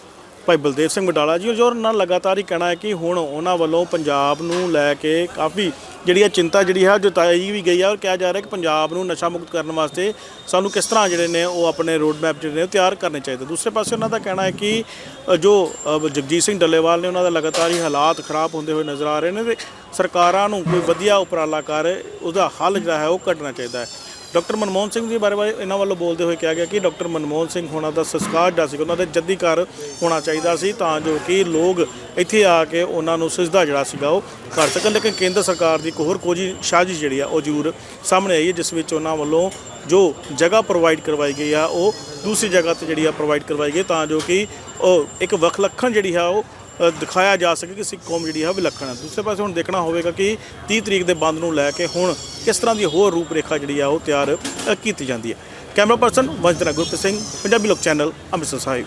ਭਾਈ ਬਲਦੇਵ ਸਿੰਘ ਬਟਾਲਾ ਜੀ, ਜੋ ਨਾਲ ਲਗਾਤਾਰ ਹੀ ਕਹਿਣਾ ਹੈ ਕਿ ਹੁਣ ਉਹਨਾਂ ਵੱਲੋਂ ਪੰਜਾਬ ਨੂੰ ਲੈ ਕੇ ਕਾਫੀ ਜਿਹੜੀ ਇਹ ਚਿੰਤਾ ਜਿਹੜੀ ਹੈ ਜਤਾਈ ਵੀ ਗਈ ਹੈ ਔਰ ਕਿਹਾ ਜਾ ਰਿਹਾ ਕਿ ਪੰਜਾਬ ਨੂੰ ਨਸ਼ਾ ਮੁਕਤ ਕਰਨ ਵਾਸਤੇ ਸਾਨੂੰ ਕਿਸ ਤਰ੍ਹਾਂ ਜਿਹੜੇ ਨੇ ਉਹ ਆਪਣੇ ਰੋਡ ਮੈਪ ਜਿਹੜੇ ਨੇ ਤਿਆਰ ਕਰਨੇ ਚਾਹੀਦੇ। ਦੂਸਰੇ ਪਾਸੇ ਉਹਨਾਂ ਦਾ ਕਹਿਣਾ ਹੈ ਕਿ ਜੋ ਜਗਜੀਤ ਸਿੰਘ ਡੱਲੇਵਾਲ ਨੇ ਉਹਨਾਂ ਦਾ ਲਗਾਤਾਰ ਹੀ ਹਾਲਾਤ ਖਰਾਬ ਹੁੰਦੇ ਹੋਏ ਨਜ਼ਰ ਆ ਰਹੇ ਨੇ ਤੇ ਸਰਕਾਰਾਂ ਨੂੰ ਕੋਈ ਵਧੀਆ ਉਪਰਾਲਾ ਕਰ, ਉਹਦਾ ਹੱਲ ਜਿਹੜਾ ਹੈ ਉਹ ਕੱਢਣਾ ਚਾਹੀਦਾ ਹੈ। ਡਾਕਟਰ ਮਨਮੋਹਨ ਸਿੰਘ ਜੀ ਬਾਰੇ ਬਾਰੇ ਇਹਨਾਂ ਵੱਲੋਂ ਬੋਲਦੇ ਹੋਏ ਕਿਹਾ ਗਿਆ ਕਿ ਡਾਕਟਰ ਮਨਮੋਹਨ ਸਿੰਘ ਹੋਣਾ ਦਾ ਸੰਸਕਾਰ ਜਿਹੜਾ ਸੀ, ਉਹਨਾਂ ਦੇ ਜੱਦੀ ਘਰ ਹੋਣਾ ਚਾਹੀਦਾ ਸੀ ਤਾਂ ਜੋ ਕਿ ਲੋਕ ਇੱਥੇ ਆ ਕੇ ਉਹਨਾਂ ਨੂੰ ਸਜਦਾ ਜਿਹੜਾ ਸੀਗਾ ਉਹ ਕਰ ਸਕਣ। ਲੇਕਿਨ ਕੇਂਦਰ ਸਰਕਾਰ ਦੀ ਇੱਕ ਹੋਰ ਕੋਜੀ ਸਾਜ਼ਿਸ਼ ਜਿਹੜੀ ਆ, ਉਹ ਜ਼ਰੂਰ ਸਾਹਮਣੇ ਆਈ ਹੈ, ਜਿਸ ਵਿੱਚ ਉਹਨਾਂ ਵੱਲੋਂ ਜੋ ਜਗ੍ਹਾ ਪ੍ਰੋਵਾਈਡ ਕਰਵਾਈ ਗਈ ਆ, ਉਹ ਦੂਸਰੀ ਜਗ੍ਹਾ ਤੇ ਜਿਹੜੀ ਆ ਪ੍ਰੋਵਾਈਡ ਕਰਵਾਈ ਗਈ ਤਾਂ ਜੋ ਕਿ ਉਹ ਇੱਕ ਵਖਲੱਖਣ ਜਿਹੜੀ ਆ, ਉਹ ਦਿਖਾਇਆ ਜਾ ਸਕੇ ਕਿ ਸਿੱਖ ਕੌਮ ਜਿਹੜੀ ਹੈ ਵਿਲੱਖਣ ਹੈ। ਦੂਸਰੇ ਪਾਸੇ ਹੁਣ ਦੇਖਣਾ ਹੋਵੇਗਾ ਕਿ 30 ਤਰੀਕ ਦੇ ਬੰਦ ਨੂੰ ਲੈ ਕੇ ਹੁਣ ਕਿਸ ਤਰ੍ਹਾਂ ਦੀ ਹੋਰ ਰੂਪਰੇਖਾ ਜਿਹੜੀ ਆ ਉਹ ਤਿਆਰ ਕੀਤੀ ਜਾਂਦੀ ਹੈ। Camera person ਵੰਜਨਾ Gurpreet Singh, Punjabi Lok channel Amritsar Sahib.